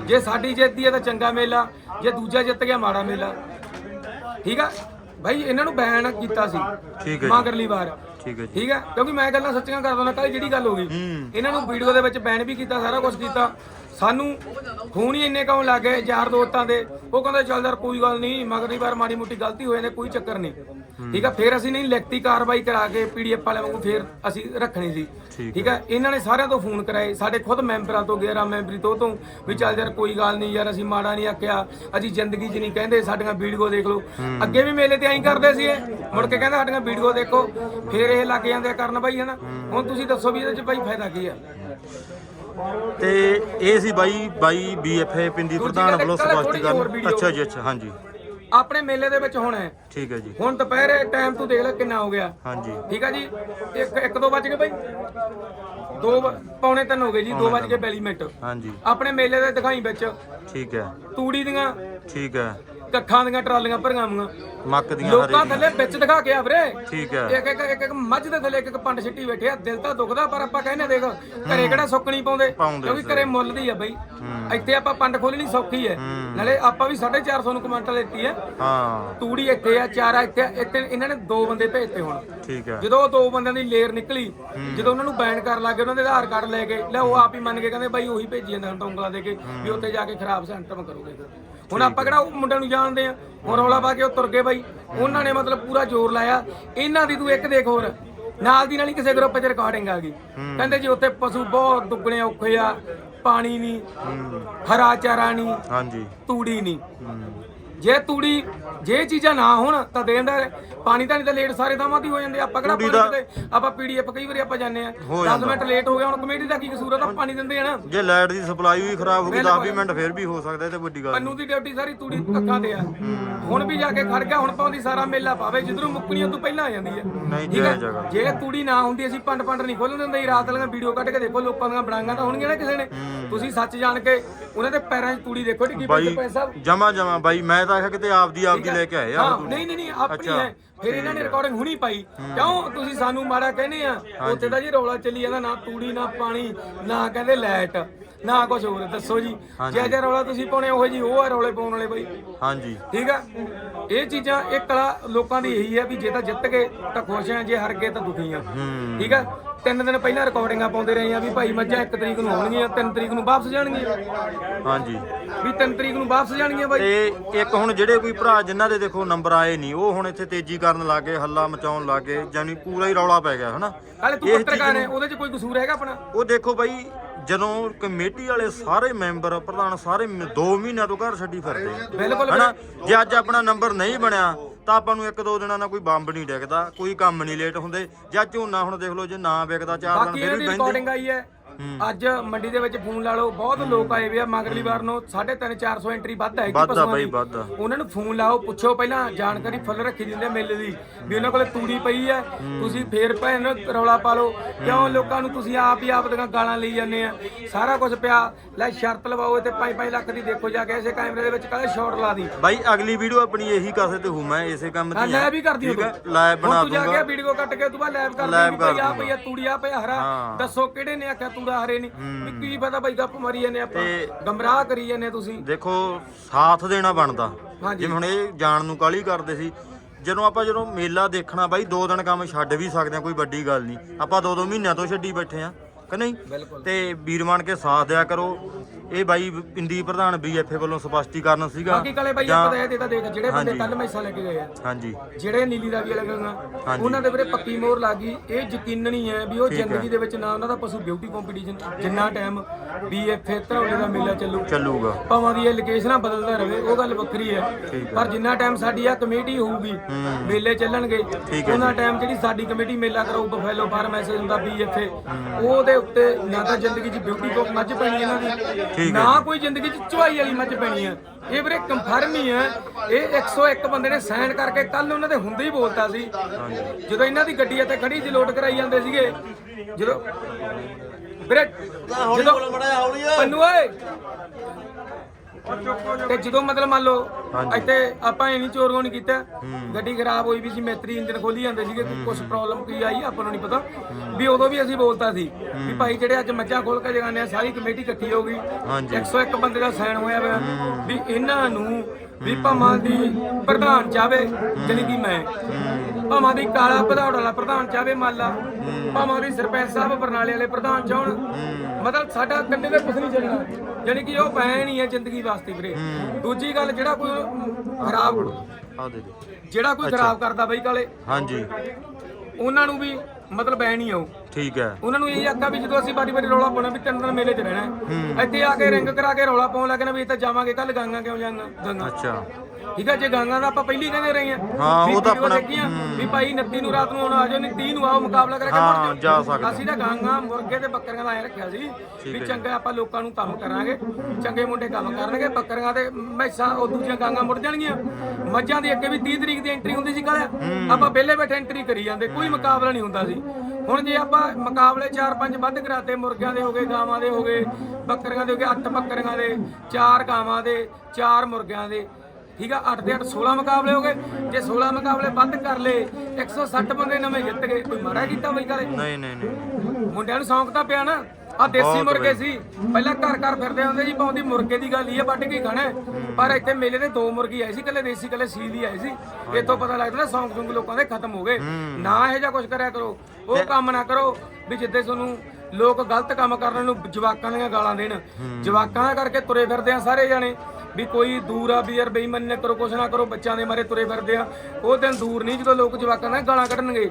ਜੇ ਸਾਡੀ ਜਿੱਤਦੀ ਹੈ ਤਾਂ ਚੰਗਾ ਮੇਲਾ ਜੇ ਦੂਜਾ ਜਿੱਤ ਗਿਆ ਮਾੜਾ ਮੇਲਾ। ਠੀਕ ਆ? ਭਾਈ ਇਹਨਾਂ ਨੂੰ ਬੈਨ ਕੀਤਾ ਸੀ। ਠੀਕ ਹੈ ਜੀ। ਮਗਰਲੀ ਵਾਰ ਠੀਕ ਹੈ ਜੀ। ਠੀਕ ਹੈ? ਕਿਉਂਕਿ ਮੈਂ ਗੱਲਾਂ ਸੱਚੀਆਂ ਕਰਦਾ ਨਾ ਕੱਲ ਜਿਹੜੀ ਗੱਲ ਹੋ ਗਈ। ਇਹਨਾਂ ਨੂੰ ਵੀਡੀਓ ਦੇ ਵਿੱਚ ਬੈਨ ਵੀ ਕੀਤਾ ਸਾਰਾ ਕੁਝ ਕੀਤਾ। ਸਾਨੂੰ ਖੂਨ ਹੀ ਇੰਨੇ ਕੌਣ ਲੱਗ ਗਏ? ਯਾਰ ਦੋਸਤਾਂ ਦੇ। ਉਹ ਕਹਿੰਦੇ ਚੱਲ ਯਾਰ ਕੋਈ ਗੱਲ ਨਹੀਂ ਮਗਰਲੀ ਵਾਰ ਮਾੜੀ ਮੋਟੀ ਗਲਤੀ ਹੋਏ ਨੇ ਕੋਈ ਚੱਕਰ ਨਹੀਂ। ਠੀਕ ਆ ਫਿਰ ਅਸੀਂ ਨਹੀਂ ਲਿਖਤੀ ਕਾਰਵਾਈ ਕਰਾ ਕੇ ਪੀਡੀਐਫ ਵਾਲਿਆਂ ਵਾਂਗੂ ਫਿਰ ਅਸੀਂ ਰੱਖਣੀ ਸੀ। ਠੀਕ ਹੈ ਇਹਨਾਂ ਨੇ ਸਾਰਿਆਂ ਤੋਂ ਫੋਨ ਕਰਾਏ। ਸਾਡੇ ਖੁਦ ਮੈਂਬਰਾਂ ਤੋਂ 11 ਮੈਂਬਰੀ ਤੋਂ ਤੋਂ ਵੀ ਚੱਲ ਯਾਰ ਕੋਈ ਗੱਲ ਨਹੀਂ ਯਾਰ ਅਸੀਂ ਮਾੜਾ ਨਹੀਂ ਆਖਿਆ। ਅਸੀਂ ਜ਼ਿੰਦਗੀ 'ਚ ਨਹੀਂ ਕਹਿੰਦੇ ਸਾਡੀਆਂ ਵੀਡੀਓ ਦੇਖ ਲਓ। ਅੱਗੇ ਵੀ ਮੇਲੇ ਤੇ ਐਂ ਕਰਦੇ ਸੀ ਇਹ। ਮੁੜ ਕੇ ਕਹਿੰਦੇ ਸਾਡੀਆਂ ਵੀਡੀਓ ਦੇਖੋ। ਫਿਰ ਇਹ ਲੱਗ ਜਾਂਦੇ ਆ ਕਰਨ ਬਾਈ ਹਨਾ? ਹੁਣ ਤੁਸੀਂ ਦੱਸੋ ਵੀ ਇਹਦੇ 'ਚ ਬਾਈ ਫਾਇਦਾ ਕੀ ਆ? ਤੇ ਇਹ ਸੀ ਬਾਈ ਬਾਈ ਬੀਐਫਏ ਪਿੰਡੀ ਪ੍ਰਧਾਨ ਵੱਲੋਂ ਹੋਰ video ਅੱਛਾ ਜੀ ਅੱਛਾ ਹਾਂਜੀ। ਆਪਣੇ ਮੇਲੇ ਦੇ ਵਿੱਚ ਹੋਣਾ ਹੈ। ਠੀਕ ਹੈ ਜੀ। ਹੁਣ ਦੁਪਹਿਰੇ ਟਾਈਮ ਤੂੰ ਦੇਖ ਲੈ ਕਿੰਨਾ ਹੋ ਗਿਆ। ਹਾਂਜੀ। ਠੀਕ ਆ ਜੀ? ਇੱਕ ਇੱਕ ਦੋ ਵੱਜ ਗਏ ਬਾਈ? ਦੋ ਪੌਣੇ ਤਿੰਨ ਹੋ ਗਏ ਜੀ 2 ਵੱਜ ਕੇ 42 ਮਿੰਟ। ਹਾਂਜੀ। ਆਪਣੇ ਮੇਲੇ ਦੇ ਦਿਖਾਈ ਵਿੱਚ ਠੀਕ ਹੈ। ਤੂੜੀ ਦੀਆਂ ਠੀਕ ਹੈ। ਕੱਖਾਂ ਦੀਆਂ ਟਰਾਲੀਆਂ ਭਰੀਆਂ ਹੋਈਆਂ ਮੱਕ ਦੀਆਂ ਲੋਕਾਂ ਥੱਲੇ ਵਿੱਚ ਦਿਖਾ ਕੇ ਆ ਵੀਰੇ। ਠੀਕ ਹੈ। ਇੱਕ ਇੱਕ ਇੱਕ ਇੱਕ ਮੱਝ ਦੇ ਥੱਲੇ ਇੱਕ ਇੱਕ ਪੰਡ ਛਿੱਟੀ ਬੈਠੇ ਆ ਦਿਲ ਤਾਂ ਦੁਖਦਾ ਪਰ ਆਪਾਂ ਕਹਿੰਦੇ ਦੇਖ ਘਰੇ ਕਿਹੜਾ ਸੁੱਕਣੀ ਪਾਉਂਦੇ ਪਾਉਂਦੇ ਕਿਉਂਕਿ ਘਰੇ ਮੁੱਲ ਦੀ ਆ ਬਈ। ਇੱਥੇ ਆਪਾਂ ਪੰਡ ਖੋਲਣੀ ਸੌਖੀ ਹੈ। ਨਾਲੇ ਆਪਾਂ ਵੀ 450 ਨੂੰ ਕਮੈਂਟ ਲੈਤੀ ਹੈ। ਹਾਂ। ਤੂੜੀ ਇੱਥੇ ਆ ਚਾਰਾ ਇੱਥੇ ਇੱਥੇ ਇਹਨਾਂ ਨੇ ਦੋ ਬੰਦੇ ਭੇਜਤੇ ਹੁਣ। ਠੀਕ ਹੈ। ਜਦੋਂ ਉਹ ਦੋ ਬੰਦਿਆਂ ਦੀ ਲੇਅਰ ਨਿਕਲੀ ਜਦੋਂ ਉਹਨਾਂ ਨੂੰ ਬੈਨ ਕਰਨ ਲੱਗੇ ਉਹਨਾਂ ਦੇ ਆਧਾਰ ਕਾਰਡ ਲੈ ਕੇ ਲੈ ਉਹ ਆਪ ਹੀ ਮੰਨ ਕੇ ਕਹਿੰਦੇ ਬਾਈ ਉਹੀ ਭੇਜੀ ਜਾਂਦਾ ਉਂਗਲਾਂ ਦੇ ਕੇ ਵੀ ਉੱਥੇ ਜਾ ਕੇ ਖਰਾਬ ਸੈਂਟਰ ਕਰੋਗੇ ਹੁਣ ਆਪਾਂ ਕਿਹੜਾ ਉਹ ਮੁੰਡਿਆਂ ਨੂੰ ਜਾਣਦੇ ਆ? ਹੁਣ ਰੌਲਾ ਪਾ ਕੇ ਉਹ ਤੁਰ ਗਏ ਬਾਈ। ਉਹਨਾਂ ਨੇ ਮਤਲਬ ਪੂਰਾ ਜ਼ੋਰ ਲਾਇਆ। ਇਹਨਾਂ ਦੀ ਤੂੰ ਇੱਕ ਦੇਖ ਹੋਰ। ਨਾਲ ਦੀ ਨਾਲ ਹੀ ਕਿਸੇ ਗਰੁੱਪ 'ਚ ਰਿਕਾਰਡਿੰਗ ਆ ਗਈ। ਕਹਿੰਦੇ ਜੀ ਉੱਥੇ ਪਸ਼ੂ ਬਹੁਤ ਦੁੱਗਣੇ ਔਖੇ ਆ। ਪਾਣੀ ਨਹੀਂ। ਹਰਾ ਚਾਰਾ ਨਹੀਂ। ਹਾਂਜੀ। ਤੂੜੀ ਨਹੀਂ। ਜੇ ਤੂੜੀ ਜੇ ਇਹ ਚੀਜ਼ਾਂ ਨਾ ਹੋਣ ਤਾਂ ਦੇਂਦਾ ਪਾਣੀ ਤਾਂ ਨਹੀਂ ਤਾਂ ਲੇਟ ਸਾਰੇ ਥਾਵਾਂ ਤੇ ਹੀ ਜਾਂਦੇ। ਆਪਾਂ ਕਿਹੜਾ ਪਾਣੀ ਤੇ ਆਪਾਂ ਪੀਡੀਐਫ ਕਈ ਵਾਰੀ ਆਪਾਂ ਜਾਂਦੇ ਆ। ਹੋ 10 ਮਿੰਟ ਲੇਟ ਹੋ ਗਿਆ ਹੁਣ ਕਮੇਟੀ ਦਾ ਕੀ ਕਸੂਰ ਆ? ਤਾਂ ਪਾਣੀ ਦਿੰਦੇ ਆ ਨਾ ਜੇ ਲਾਈਟ ਦੀ ਸਪਲਾਈ ਵੀ ਖਰਾਬ ਹੋ ਗਈ 10 ਮਿੰਟ ਫੇਰ ਵੀ ਹੋ ਸਕਦਾ ਇਹ ਤੇ ਵੱਡੀ ਗੱਲ ਪੰਨੂ ਦੀ ਡਿਊਟੀ ਸਾਰੀ ਤੂੜੀ ਅੱਖਾਂ ਤੇ ਆ। ਹੁਣ ਵੀ ਜਾ ਕੇ ਖੜ ਗਿਆ ਹੁਣ ਪਾਉਂਦੀ ਸਾਰਾ ਮੇਲਾ ਪਾਵੇ ਜਿੱਧਰੋਂ ਮੁੱਕਣੀ ਉਦੋਂ ਪਹਿਲਾਂ ਆ ਜਾਂਦੀ ਹੈ ਨਹੀਂ ਠੀਕ ਹੈ ਜੇ ਤੂੜੀ ਨਾ ਹੁੰਦੀ ਅਸੀਂ ਪੰਡ ਪੰਡ ਨਹੀਂ ਖੋਲਣ ਦਿੰਦੇ ਰਾਤ ਵਾਲੀਆਂ ਵੀਡੀਓ ਕੱਢ ਕੇ ਦੇਖੋ ਲੋਕਾਂ ਦੀਆਂ ਬਣਾਈਆਂ ਤਾਂ ਹੋਣਗੀਆਂ ਨਾ ਕਿਸੇ ਨੇ। ਤੁਸੀਂ ਸੱਚ ਜਾਣ ਕੇ ਉਹਨਾਂ ਦੇ ਪੈਰਾਂ 'ਚ ਤੂੜੀ ਦੇਖੋ ਡਿੱਗੀ ਪਈ ਬਾਈ ਪੈਸਾ ਜਮਾ ਜਮਾ। ਬਾਈ ਮੈਂ ਤਾਂ ਆਖਿਆ ਕਿਤੇ ਆਪਦੀ ਆਪਦੀ ਲੈ ਕੇ ਆਏ ਆ ਹਾਂ ਨਹੀਂ ਨਹੀਂ ਨਹੀਂ ਆਪਣੀ ਹੈ। ਫਿਰ ਇਹਨਾਂ ਨੇ ਰਿਕਾਰਡਿੰਗ ਹੁਣੀ ਪਾਈ। ਕਿਉਂ? ਤੁਸੀਂ ਸਾਨੂੰ ਮਾੜਾ ਕਹਿੰਦੇ ਆ ਉੱਥੇ ਤਾਂ ਜੀ ਰੌਲਾ ਚੱਲੀ ਜਾਂਦਾ ਨਾ ਤੂੜੀ ਨਾ ਪਾਣੀ ਨਾ ਕਹਿੰਦੇ ਲਾਈਟ ਨਾ ਕੁਝ ਹੋਰ ਦੱਸੋ ਜੀ। ਜੇ ਜੇ ਰੌਲਾ ਤੁਸੀਂ ਪਾਉਣੇ ਉਹ ਜੀ ਉਹ ਆ ਰੌਲੇ ਪਾਉਣ ਵਾਲੇ ਬਾਈ। ਹਾਂਜੀ। ਠੀਕ ਆ? ਇਹ ਚੀਜ਼ਾਂ ਇਹ ਕਲਾ ਲੋਕਾਂ ਦੀ ਇਹੀ ਹੈ ਵੀ ਜੇ ਤਾਂ ਜਿੱਤ ਗਏ ਤਾਂ ਖੁਸ਼ ਆ ਜੇ ਹਾਰ ਗਏ ਤਾਂ ਦੁਖੀ ਆ। ਹੂੰ। ਠੀਕ ਆ? ਤਿੰਨ ਦਿਨ ਪਹਿਲਾਂ ਰਿਕਾਰਡਿੰਗਾਂ ਪਾਉਂਦੇ ਰਹੇ ਆ ਵੀ ਭਾਈ ਮੱਝਾਂ ਇੱਕ ਤਰੀਕ ਨੂੰ ਆਉਣਗੀਆਂ ਤਿੰਨ ਤਰੀਕ ਨੂੰ ਵਾਪਸ ਜਾਣਗੀਆਂ। ਹਾਂਜੀ। ਵੀ ਤਿੰਨ ਤਰੀਕ ਨੂੰ ਵਾਪਸ ਜਾਣਗੀਆਂ ਬਾਈ। ਤੇ ਇੱਕ ਹੁਣ ਜਿਹੜੇ ਕੋਈ ਭਰਾ ਜਿਨ੍ਹਾਂ ਦੇ ਦੇਖੋ ਨੰਬਰ ਆਏ ਨਹੀਂ ਉਹ ਹੁਣ ਇੱਥੇ ਤੇਜ਼ੀ ਕਰਨ ਲੱਗੇ ਹੱਲਾ ਮਚਾਉਣ ਲੱਗੇ ਯਾਨੀ ਪੂਰਾ ਹੀ ਰੌਲਾ ਪੈ ਗਿਆ ਹਨਾ? ਹਾਲੇ ਤੂੰ ਇਹ ਪੱਤਰਕਾਰ ਹੈ ਉਹਦੇ 'ਚ ਕੋਈ ਕਸੂਰ ਹੈਗਾ ਆਪਣਾ? ਉਹ ਦੇਖੋ ਬਾਈ ਜਦੋਂ ਕਮੇਟੀ ਵਾਲੇ ਸਾਰੇ ਮੈਂਬਰ ਪ੍ਰਧਾਨ ਸਾਰੇ 2 ਮਹੀਨਿਆਂ ਤੋਂ ਘਰ ਛੱਡੀ ਫਿਰਦੇ ਬਿਲਕੁਲ ਹਨਾ? ਜੇ ਅੱਜ ਆਪਣਾ ਨੰਬਰ ਨਹੀਂ ਬਣਿਆ ਤਾਂ ਆਪਾਂ ਨੂੰ ਇੱਕ ਦੋ ਦਿਨਾਂ ਨਾਲ ਕੋਈ ਬੰਬ ਨਹੀਂ ਡਿੱਗਦਾ ਕੋਈ ਕੰਮ ਨਹੀਂ ਲੇਟ ਹੁੰਦੇ। ਜਾਂ ਝੋਨਾ ਹੁਣ ਦੇਖ ਲਓ ਜੇ ਨਾ ਵਿਕਦਾ ਚਾਰ ਦਿਨ ਫਿਰ ਵੀ ਦੀ ਬਹਿੰਦੇ। ਰਿਕਾਰਡਿੰਗ ਆਈ ਹੈ। ਅੱਜ ਮੰਡੀ ਦੇ ਵਿੱਚ ਫੋਨ ਲਾ ਲਓ ਬਹੁਤ ਲੋਕ ਆਏ ਵੇ ਆ ਮਗਰਲੀ ਵਾਰ ਨੂੰ 3.5 400 ਐਂਟਰੀ ਵੱਧ ਹੈਗੀ ਵੱਧ ਆ ਬਾਈ। ਵੱਧ ਆ। ਉਹਨਾਂ ਨੂੰ ਫੋਨ ਲਾਓ ਪੁੱਛੋ ਪਹਿਲਾਂ ਜਾਣਕਾਰੀ ਫੁੱਲ ਰੱਖੀ ਦਿੰਦੇ ਮੇਲੇ ਦੀ ਵੀ ਉਹਨਾਂ ਕੋਲੇ ਤੂੜੀ ਪਈ ਹੈ। ਤੁਸੀਂ ਫੇਰ ਭੈਣ ਰੌਲਾ ਪਾ ਲਓ। ਕਿਉਂ ਲੋਕਾਂ ਨੂੰ ਤੁਸੀਂ ਆਪ ਹੀ ਆਪ ਦੀਆਂ ਗਾਲਾਂ ਲਈ ਜਾਂਦੇ ਆ? ਸਾਰਾ ਕੁਝ ਪਿਆ ਲੈ ਸ਼ਰਤ ਲਵਾਓ ਤੇ 5-5 ਲੱਖ ਦੀ ਦੇਖੋ ਜਾ ਕੇ ਇਸੇ ਕੈਮਰੇ ਦੇ ਵਿੱਚ ਕਹਿੰਦੇ ਸ਼ਾਟ ਲਾ ਦੀ। ਬਾਈ ਅਗਲੀ ਵੀਡੀਓ ਆਪਣੀ ਇਹੀ ਕਾਸੇ ਤੇ ਹੂੰ ਮੈਂ ਇਸੇ ਕੰਮ ਹਾਂ ਦੀ ਲੈ ਵੀ ਕਰਦੀ ਠੀਕ ਤੂੰ ਹੈ ਲਾਈਵ ਬਣਾ ਤੂੰ ਜਾ ਕੇ ਵੀਡੀਓ ਕੱਟ ਕੇ ਤੂੰ ਬਾ ਲਾਈਵ ਕਰ Live ਦੇ ਕਰ ਵੀ ਆ ਦੂੰਗਾ। ਤੂੜੀ ਆ ਪਿਆ ਹਰਾ। ਹਾਂ। ਦੱਸੋ ਕਿਹੜੇ ਨੇ ਆਖਿਆ ਤੂੜਾ ਹਰੇ ਨਹੀਂ ਵੀ ਕੀ ਪਤਾ ਬਾਈ ਗੱਪ ਮਾਰੀ ਜਾਂਦੇ ਆਪਾਂ। ਤੇ- ਗਮਰਾਹ ਕਰੀ ਜਾਂਦੇ ਤੁਸੀਂ। ਦੇਖੋ ਸਾਥ ਦੇਣਾ ਬਣਦਾ। ਹਾਂਜੀ। ਜਿਵੇਂ ਹੁਣ ਇਹ ਜਾਣ ਨੂੰ ਕਾਲੀ ਕਰਦੇ ਸੀ। ਜਦੋਂ ਆਪਾਂ ਜਦੋਂ ਮੇਲਾ ਦੇਖਣਾ ਬਾਈ ਦੋ ਦਿਨ ਕੰਮ ਛੱਡ ਵੀ ਸਕਦੇ ਆ ਕੋਈ ਵੱਡੀ ਗੱਲ ਨਹੀਂ ਆਪਾਂ ਦੋ ਦੋ ਮਹੀਨਿਆਂ ਤੋਂ ਛੱਡੀ ਬੈਠੇ ਆ। ਕਿ ਨਹੀਂ? ਤੇ ਵੀਰ ਬਣ ਕੇ ਸਾਥ ਦਿਆ ਕਰੋ। ਇਹ ਬਾਈ ਪਿੰਡੀ ਪ੍ਰਧਾਨ ਬੀਐਫਏ ਵੱਲੋਂ ਸਪਸ਼ਟੀਕਰਨ ਸੀਗਾ। ਬਾਕੀ ਕਾਲੇ ਬਾਈ ਆਪਾਂ ਤਾਂ ਇਹ ਦੇਤਾ ਦੇਖ ਜਿਹੜੇ ਬੰਦੇ। ਕੱਲ ਮੈਸਾਂ ਲੈ ਕੇ ਗਏ ਆ। ਹਾਂਜੀ। ਜਿਹੜੇ ਨੀਲੀ ਰਾਵੀ ਹਾਂਜੀ। ਉਹਨਾਂ ਦੇ ਵੀਰੇ ਪੱਕੀ ਮੋਹਰ ਲੱਗ ਗਈ। ਇਹ ਯਕੀਨਨ ਹੀ ਵੀ ਉਹ। ਜ਼ਿੰਦਗੀ ਦੇ ਵਿੱਚ ਨਾ ਉਹਨਾਂ ਦਾ ਪਸ਼ੂ ਬਿਊਟੀ ਕੰਪੀਟੀਸ਼ਨ ਜਿੰਨਾ ਟਾਈਮ ਬੀਐਫਏ ਧਰੌਲੇ ਦਾ ਮੇਲਾ ਚੱਲੂ ਚੱਲੂਗਾ। ਭਾਵਾਂ ਦੀ ਇਹ ਲੋਕੇਸ਼ਨਾਂ ਬਦਲਦਾ ਰਵੇ ਉਹ ਗੱਲ ਵੱਖਰੀ ਹੈ। ਪਰ ਜਿੰਨਾ ਟਾਈਮ ਸਾਡੀ ਆ ਕਮੇਟੀ ਹੋਊਗੀ ਮੇਲੇ ਚੱਲਣਗੇ ਉਹਨਾਂ ਟਾਈਮ ਜਿਹੜੀ ਸਾਡੀ ਕਮੇਟੀ ਮੇਲਾ ਕਰਾਊ ਬਫੈਲੋ ਫਾਰਮ ਮੈਸੇਜ ਹੁੰਦਾ ਬੀਐਫਏ ਉਹਦੇ ਉੱਤੇ ਨਾ ਤਾਂ ਜ਼ਿੰਦਗੀ 'ਚ ਬਿਊਟੀ ਕੋ ਮੱਝ ਪੈਣੀ ਇਹਨਾਂ ਦੀ ਨਾ ਕੋਈ ਜ਼ਿੰਦਗੀ 'ਚ ਚੁਆਈ ਵਾਲੀ ਮੱਝ ਪੈਣੀ ਹੈ। ਇਹ ਵੀਰੇ ਕੰਫਰਮ ਹੀ ਹੈ ਇਹ 101 ਬੰਦੇ ਨੇ ਸਾਈਨ ਕਰਕੇ ਕੱਲ ਉਹਨਾਂ ਦੇ ਹੁੰਦੇ ਹੀ ਬੋਲਤਾ ਸੀ। ਜਦੋਂ ਇਹਨਾਂ ਦੀ ਗੱਡੀ ਇੱਥੇ ਖੜੀ ਜਲੋਟ ਕਰਾਈ ਜਾਂਦੇ ਸੀਗੇ ਜਦੋਂ ਵੀਰੇ ਜਦੋਂ ਪੰਨੂ ਓਏ ਤੇ ਜਦੋਂ ਮਤਲਬ ਮੰਨ ਲਓ। ਇੱਥੇ ਆਪਾਂ ਇਹ ਨਹੀਂ ਚੋਰੀਆਂ ਨਹੀਂ ਕੀਤਾ। ਗੱਡੀ ਖਰਾਬ ਹੋਈ ਵੀ ਸੀ ਮੈਤਰੀ ਇੰਜਨ ਖੋਲੀ ਜਾਂਦੇ ਸੀਗੇ ਕੁਝ ਪ੍ਰੋਬਲਮ ਕੀ ਆਈ ਆਪਾਂ ਨੂੰ ਨਹੀਂ ਪਤਾ। ਵੀ ਉਦੋਂ ਵੀ ਅਸੀਂ ਬੋਲਤਾ ਸੀ ਵੀ ਭਾਈ ਜਿਹੜੇ ਅੱਜ ਮੱਝਾਂ ਖੋਲ ਕੇ ਜਗਾਨੇ ਆ ਸਾਰੀ ਕਮੇਟੀ ਇਕੱਠੀ ਹੋ ਗਈ। ਹਾਂਜੀ। 101 ਬੰਦੇ ਦਾ ਸਾਈਨ ਹੋਇਆ ਹੋਇਆ ਵੀ ਇਹਨਾਂ ਨੂੰ ਵੀ ਭਾਵਾਂ ਦੀ ਪ੍ਰਧਾਨ ਚਾਵੇ ਜਾਣੀ ਕਿ ਮੈਂ। ਭਾਵਾਂ ਦੀ ਕਾਲਾ ਭਦੌੜ ਵਾਲਾ ਪ੍ਰਧਾਨ ਚਾਵੇ ਮੰਨ ਲਾ ਭਾਵਾਂ ਦੀ ਸਰਪੰਚ ਸਾਹਿਬ ਬਰਨਾਲੇ ਵਾਲੇ ਪ੍ਰਧਾਨ ਚਾਹਣ। ਮਤਲਬ ਸਾਡਾ ਕੰਨੇ ਦੇ ਕੁਝ ਨਹੀਂ ਚੱਲਣਾ ਜਾਣੀ ਕਿ ਉਹ ਬੈਨ ਹੀ ਹੈ ਜ਼ਿੰਦਗੀ ਵਾਸਤੇ ਵੀਰੇ। ਦੂਜੀ ਗੱਲ ਜਿਹੜਾ ਕੋਈ ਖਰਾਬ ਆ ਦੇ ਜਿਹੜਾ ਕੋਈ ਖਰਾਬ ਕਰਦਾ ਬਈ ਕਾਲੇ ਹਾਂਜੀ। ਉਹਨਾਂ ਨੂੰ ਵੀ ਮਤਲਬ ਬੈਨ ਹੀ ਆਉ ਠੀਕ ਹੈ। ਉਹਨਾਂ ਨੂੰ ਇਹ ਆਖਿਆ ਵੀ ਜਦੋਂ ਅਸੀਂ ਵਾਰੀ ਵਾਰੀ ਰੌਲਾ ਪਾਉਣਾ ਵੀ ਤਿੰਨ ਦਿਨ ਮੇਲੇ 'ਚ ਰਹਿਣਾ। ਇੱਥੇ ਆ ਕੇ ਰਿੰਗ ਕਰਾ ਕੇ ਰੌਲਾ ਪਾਉਣ ਲੱਗੇ ਨਾ ਵੀ ਇੱਥੇ ਜਾਵਾਂਗੇ ਕੱਲ ਗਾਂਗਾ ਕਿਉਂ ਗਾਂਗਾ। ਅੱਛਾ। ਠੀਕ ਹੈ ਜੇ ਗਾਂਗਾ ਦਾ ਆਪਾਂ ਪਹਿਲੀ ਕਹਿੰਦੇ ਰਹੇ ਹਾਂ। ਹਾਂ, ਉਹ ਤਾਂ ਆਪਣਾ- ਵੀ ਭਾਈ 29 ਨੂੰ ਰਾਤ ਨੂੰ ਆਉਣਾ ਆ ਜਾਓ ਨਹੀਂ 30 ਨੂੰ ਆਓ ਮੁਕਾਬਲਾ ਕਰਕੇ ਹਾਂ, ਮੁੜ ਜਾਓ। ਜਾ ਸਕਦੇ। ਅਸੀਂ ਤਾਂ ਗਾਂਗਾ ਮੁਰਗੇ ਤੇ ਬੱਕਰੀਆਂ ਦਾ ਐ ਰੱਖਿਆ ਸੀ ਵੀ ਚੰਗਾ ਆਪਾਂ ਲੋਕਾਂ ਨੂੰ ਕੰਮ ਕਰਾਂਗੇ ਚੰਗੇ ਮੁੰਡੇ ਕੰਮ ਕਰਨਗੇ ਬੱਕਰੀਆਂ ਤੇ ਮੈਸਾਂ ਉਹ ਦੂਜੀਆਂ ਗਾਂਗਾ ਮੁੜ ਜਾਣਗੀਆਂ। ਮੱਝਾਂ ਦੀ ਅੱਗੇ ਵੀ 30 ਤਰੀਕ ਦੀ ਐਂਟਰੀ ਹੁੰਦੀ ਸੀ ਕਾਹਦਾ ਆਪਾਂ ਪਹਿਲੇ ਬੈਠੇ ਐਂਟਰੀ ਕਰੀ ਜਾਂਦੇ ਕੋਈ ਮੁਕਾਬਲਾ ਨਹੀਂ ਹੁੰਦਾ ਸੀ। ਹੁਣ ਜੇ ਆਪਾਂ ਮੁਕਾਬਲੇ 4-5 ਵੱਧ ਕਰਾਤੇ ਮੁਰਗਿਆਂ ਦੇ ਹੋ ਗਏ ਗਾਵਾਂ ਦੇ ਹੋ ਗਏ ਬੱਕਰੀਆਂ ਦੇ ਹੋ ਗਏ 8 ਬੱਕਰੀਆਂ ਦੇ 4 ਗਾਵਾਂ ਦੇ 4 ਮੁਰਗਿਆਂ ਦੇ ਠੀਕ ਆ 8 ਦੇ 8 16 ਮੁਕਾਬਲੇ ਹੋ ਗਏ। ਜੇ 16 ਮੁਕਾਬਲੇ ਵੱਧ ਕਰ ਲਏ 160 ਬੰਦੇ ਨਵੇਂ ਜਿੱਤ ਗਏ। ਕੋਈ ਮਾੜਾ ਕੀਤਾ ਬਈ ਕਾਲੇ? ਨਹੀਂ ਨਹੀਂ ਨਹੀਂ। ਮੁੰਡਿਆਂ ਨੂੰ ਸ਼ੌਂਕ ਤਾਂ ਪਿਆ ਨਾ। ਆ ਦੇਸੀ ਮੁਰਗੇ ਸੀ। ਪਹਿਲਾਂ ਘਰ ਘਰ ਫਿਰਦੇ ਹੁੰਦੇ ਜੀ ਪਾਉਂਦੀ ਮੁਰਗੇ ਦੀ ਗੱਲ ਹੀ ਆ ਵੱਢ ਕੇ ਹੀ ਖਾਣਾ ਹੈ। ਪਰ ਇੱਥੇ ਮੇਲੇ ਤੇ ਦੋ ਮੁਰਗੀ ਆਏ ਸੀ ਕੱਲੇ ਦੇਸੀ ਕੱਲੇ ਸੀਲ ਹੀ ਆਏ ਸੀ। ਇੱਥੋਂ ਪਤਾ ਲੱਗਦਾ ਨਾ ਸ਼ੌਂਕ ਸ਼ੌਂਕ ਲੋਕਾਂ ਦੇ ਖਤਮ ਹੋ ਗਏ। ਨਾ ਇਹੋ ਜਿਹਾ ਕੁਝ ਕਰਿਆ ਕਰੋ। ਉਹ ਕੰਮ ਨਾ ਕਰੋ ਵੀ ਜਿੱਦੇ ਤੁਹਾਨੂੰ ਲੋਕ ਗਲਤ ਕੰਮ ਕਰਨ ਨੂੰ ਜਵਾਕਾਂ ਦੀਆਂ ਗਾਲਾਂ ਦੇਣ। ਜਵਾਕਾਂ ਦਾ ਕਰਕੇ ਤੁਰੇ ਫਿਰਦੇ ਆ ਸਾਰੇ ਜਾਣੇ। ਵੀ ਕੋਈ ਦੂਰ ਆ ਵੀ ਯਾਰ ਬੇਈਮਾਨੀ ਨਾ ਕਰੋ ਕੁਛ ਨਾ ਕਰੋ ਬੱਚਿਆਂ ਦੇ ਮਾਰੇ ਤੁਰੇ ਫਿਰਦੇ ਆ। ਉਹ ਦਿਨ ਦੂਰ ਨਹੀਂ ਜਦੋਂ ਲੋਕ ਜਵਾਕਾਂ ਨਾਲ ਗਾਲਾਂ ਕੱਢਣਗੇ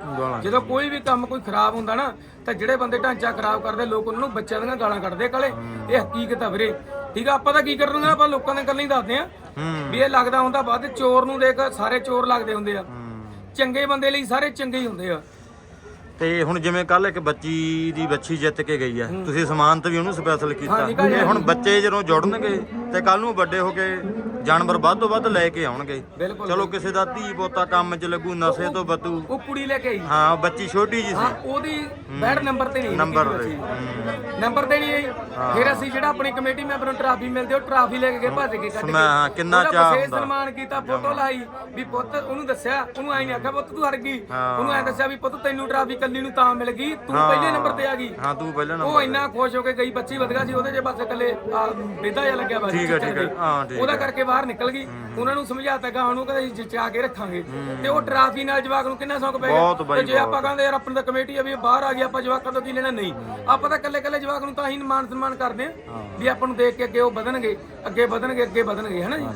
ਜਦੋਂ ਕੋਈ ਵੀ ਕੰਮ ਕੋਈ ਖਰਾਬ ਹੁੰਦਾ ਨਾ ਤਾਂ ਜਿਹੜੇ ਬੰਦੇ ਢਾਂਚਾ ਖਰਾਬ ਕਰਦੇ ਲੋਕ ਉਹਨਾਂ ਨੂੰ ਬੱਚਿਆਂ ਦੀਆਂ ਗਾਲਾਂ ਕੱਢਦੇ ਕਾਲੇ ਇਹ ਹਕੀਕਤ ਆ ਵੀਰੇ। ਠੀਕ ਆ ਆਪਾਂ ਤਾਂ ਕੀ ਕਰਨਾ ਆਪਾਂ ਲੋਕਾਂ ਦੇ ਗੱਲਾਂ ਹੀ ਦੱਸਦੇ ਆ। ਵੀ ਇਹ ਲੱਗਦਾ ਹੁੰਦਾ ਵੱਧ ਚੋਰ ਨੂੰ ਦੇਖ ਸਾਰੇ ਚੋਰ ਲੱਗਦੇ ਹੁੰਦੇ ਆ। ਚੰਗੇ ਬੰਦੇ ਲਈ ਸਾਰੇ ਚੰਗੇ ਹੀ ਹੁੰਦੇ ਆ। ਤੇ ਹੁਣ ਜਿਵੇਂ ਕੱਲ ਇੱਕ ਬੱਚੀ ਦੀ ਬੱਚੀ ਜਿੱਤ ਕੇ ਗਈ ਹੈ। ਤੁਸੀਂ ਸਮਾਨ ਤੇ ਵੀ ਉਹਨੂੰ ਸਪੈਸ਼ਲ ਕੀਤਾ। ਤੇ ਹੁਣ ਬੱਚੇ ਜਦੋਂ ਜੁੜਨਗੇ ਤੇ ਕੱਲ ਨੂੰ ਵੱਡੇ ਹੋ ਕੇ ਜਾਨਵਰ ਵੱਧ ਤੋਂ ਵੱਧ ਲੈ ਕੇ ਆਉਣਗੇ। ਚਲੋ ਕਿਸੇ ਦਾ ਧੀ ਪੋਤਾ ਕੰਮ 'ਚ ਲੱਗੂ ਨਸ਼ੇ ਤੋਂ ਬਤੂ ਉਹ ਕੁੜੀ ਲੈ ਕੇ ਆਈ। ਹਾਂ ਬੱਚੀ ਛੋਟੀ ਜੀ ਸੀ। ਉਹਦੀ ਬੈਡ ਨੰਬਰ ਤੇ ਨਹੀਂ ਨੰਬਰ ਬੱਚੀ। ਨੰਬਰ ਤੇ ਨਹੀਂ ਆਈ। ਫਿਰ ਅਸੀਂ ਜਿਹੜਾ ਆਪਣੀ ਕਮੇਟੀ ਮੈਂਬਰ ਨੂੰ ਟਰਾਫੀ ਮਿਲਦੀ ਉਹ ਟਰਾਫੀ ਲੈ ਕੇ ਗਏ ਭੱਜ ਕੇ ਕੱਢ ਕੇ ਹਾਂ, ਕਿੰਨਾ ਵਿਸ਼ੇਸ਼ ਹੁੰਦਾ। ਸਨਮਾਨ ਕੀਤਾ ਫੋਟੋ ਲਾਈ ਵੀ ਪੁੱਤ ਉਹਨੂੰ ਦੱਸਿਆ ਉਹਨੂੰ ਐਂ ਨਹੀਂ ਆਖਿਆ ਪੁੱਤ ਤੂੰ ਹਰ ਗਈ। ਉਹਨੂੰ ਐਂ ਦੱਸਿਆ ਵੀ ਪੁੱਤ ਤੈਨੂੰ ਟਰਾਫੀ ਕੱਲੀ ਨੂੰ ਤਾਂ ਮਿਲ ਗਈ ਤੂੰ ਪਹਿਲੇ ਨੰਬਰ ਤੇ ਆ ਗਈ। ਹਾਂ ਤੂੰ ਪਹਿਲਾਂ ਉਹ ਨੰਬਰ ਇੰਨਾ ਖੁਸ਼ ਹੋ ਕੇ ਗਈ ਬੱਚੀ ਵਧੀਆ ਸੀ ਉਹਦੇ ਜੇ ਬਸ ਇਕੱਲੇ ਬੇਦਾ ਜਿਹਾ ਲੱਗਿਆ ਬਸ ਠੀਕ ਹੈ, ਠੀਕ ਹੈ। ਹਾਂ, ਠੀਕ ਉਹਦਾ ਕਰਕੇ ਬਾਹਰ ਨਿਕਲ ਗਈ। ਉਹਨਾਂ ਨੂੰ ਸਮਝਾਤਾ ਗਾ ਉਹਨੂੰ ਕਹਿੰਦੇ ਅਸੀਂ ਜਿਚਾ ਕੇ ਰੱਖਾਂਗੇ। ਤੇ ਉਹ ਟਰਾਫੀ ਨਾਲ ਜਵਾਕ ਨੂੰ ਕਿੰਨਾ ਸ਼ੌਕ ਪੈ ਬਹੁਤ ਗਿਆ ਬਾਈ, ਤੇ ਜੇ ਆਪਾਂ ਕਹਿੰਦੇ ਯਾਰ ਆਪਣੀ ਤਾਂ ਕਮੇਟੀ ਆ ਵੀ ਇਹ ਬਾਹਰ ਆ ਗਈ ਆਪਾਂ ਜਵਾਕਾਂ ਤੋਂ ਕੀ ਲੈਣਾ? ਨਹੀਂ। ਆਪਾਂ ਤਾਂ ਇਕੱਲੇ ਇਕੱਲੇ ਜਵਾਕ ਨੂੰ ਤਾਂ ਹੀ ਮਾਨ ਸਨਮਾਨ ਕਰਦੇ ਆ ਵੀ ਆਪਾਂ ਨੂੰ ਦੇਖ ਕੇ ਅੱਗੇ ਉਹ ਵਧਣਗੇ ਅੱਗੇ ਵਧਣਗੇ ਅੱਗੇ ਵਧਣਗੇ ਹੈਨਾ ਜੀ?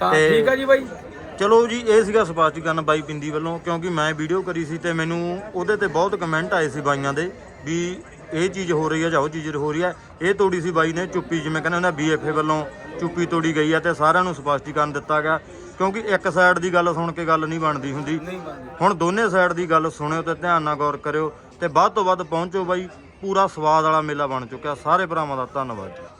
ਤਾਂ ਠੀਕ ਆ ਜੀ ਬਾਈ। ਚਲੋ ਜੀ ਇਹ ਸੀਗਾ ਸਪਸ਼ਟੀਕਰਨ ਬਾਈ ਪਿੰਦੀ ਵੱਲੋਂ ਕਿਉਂਕਿ ਮੈਂ ਵੀਡੀਓ ਕਰੀ ਸੀ ਤੇ ਮੈਨੂੰ ਉਹਦੇ ਤੇ ਬਹੁਤ ਕਮੈਂਟ ਆਏ ਸੀ ਬਾਈਆਂ ਦੇ ਵੀ ਇਹ ਚੀਜ਼ ਹੋ ਰਹੀ ਹੈ ਜਾਂ ਉਹ ਚੀਜ਼ ਹੋ ਰਹੀ ਹੈ। ਇਹ ਤੋੜੀ ਸੀ ਬਾਈ ਨੇ ਚੁੱਪੀ ਜਿਵੇਂ ਕਹਿੰਦੇ ਹੁੰਦਾ ਬੀਐਫਏ ਵੱਲੋਂ ਚੁੱਪੀ ਤੋੜੀ ਗਈ ਹੈ ਤੇ ਸਾਰਿਆਂ ਨੂੰ ਸਪਸ਼ਟੀਕਰਨ ਦਿੱਤਾ ਗਿਆ। ਕਿਉਂਕਿ ਇੱਕ ਸਾਈਡ ਦੀ ਗੱਲ ਸੁਣ ਕੇ ਗੱਲ ਨਹੀਂ ਬਣਦੀ ਹੁੰਦੀ। ਹੁਣ ਦੋਨੇ ਸਾਈਡ ਦੀ ਗੱਲ ਸੁਣਿਓ ਤੇ ਧਿਆਨ ਨਾਲ ਗੌਰ ਕਰਿਓ ਤੇ ਵੱਧ ਤੋਂ ਵੱਧ ਪਹੁੰਚੋ ਬਾਈ। ਪੂਰਾ ਸਵਾਦ ਵਾਲਾ ਮੇਲਾ ਬਣ ਚੁੱਕਿਆ। ਸਾਰੇ ਭਰਾਵਾਂ ਦਾ ਧੰਨਵਾਦ ਜੀ।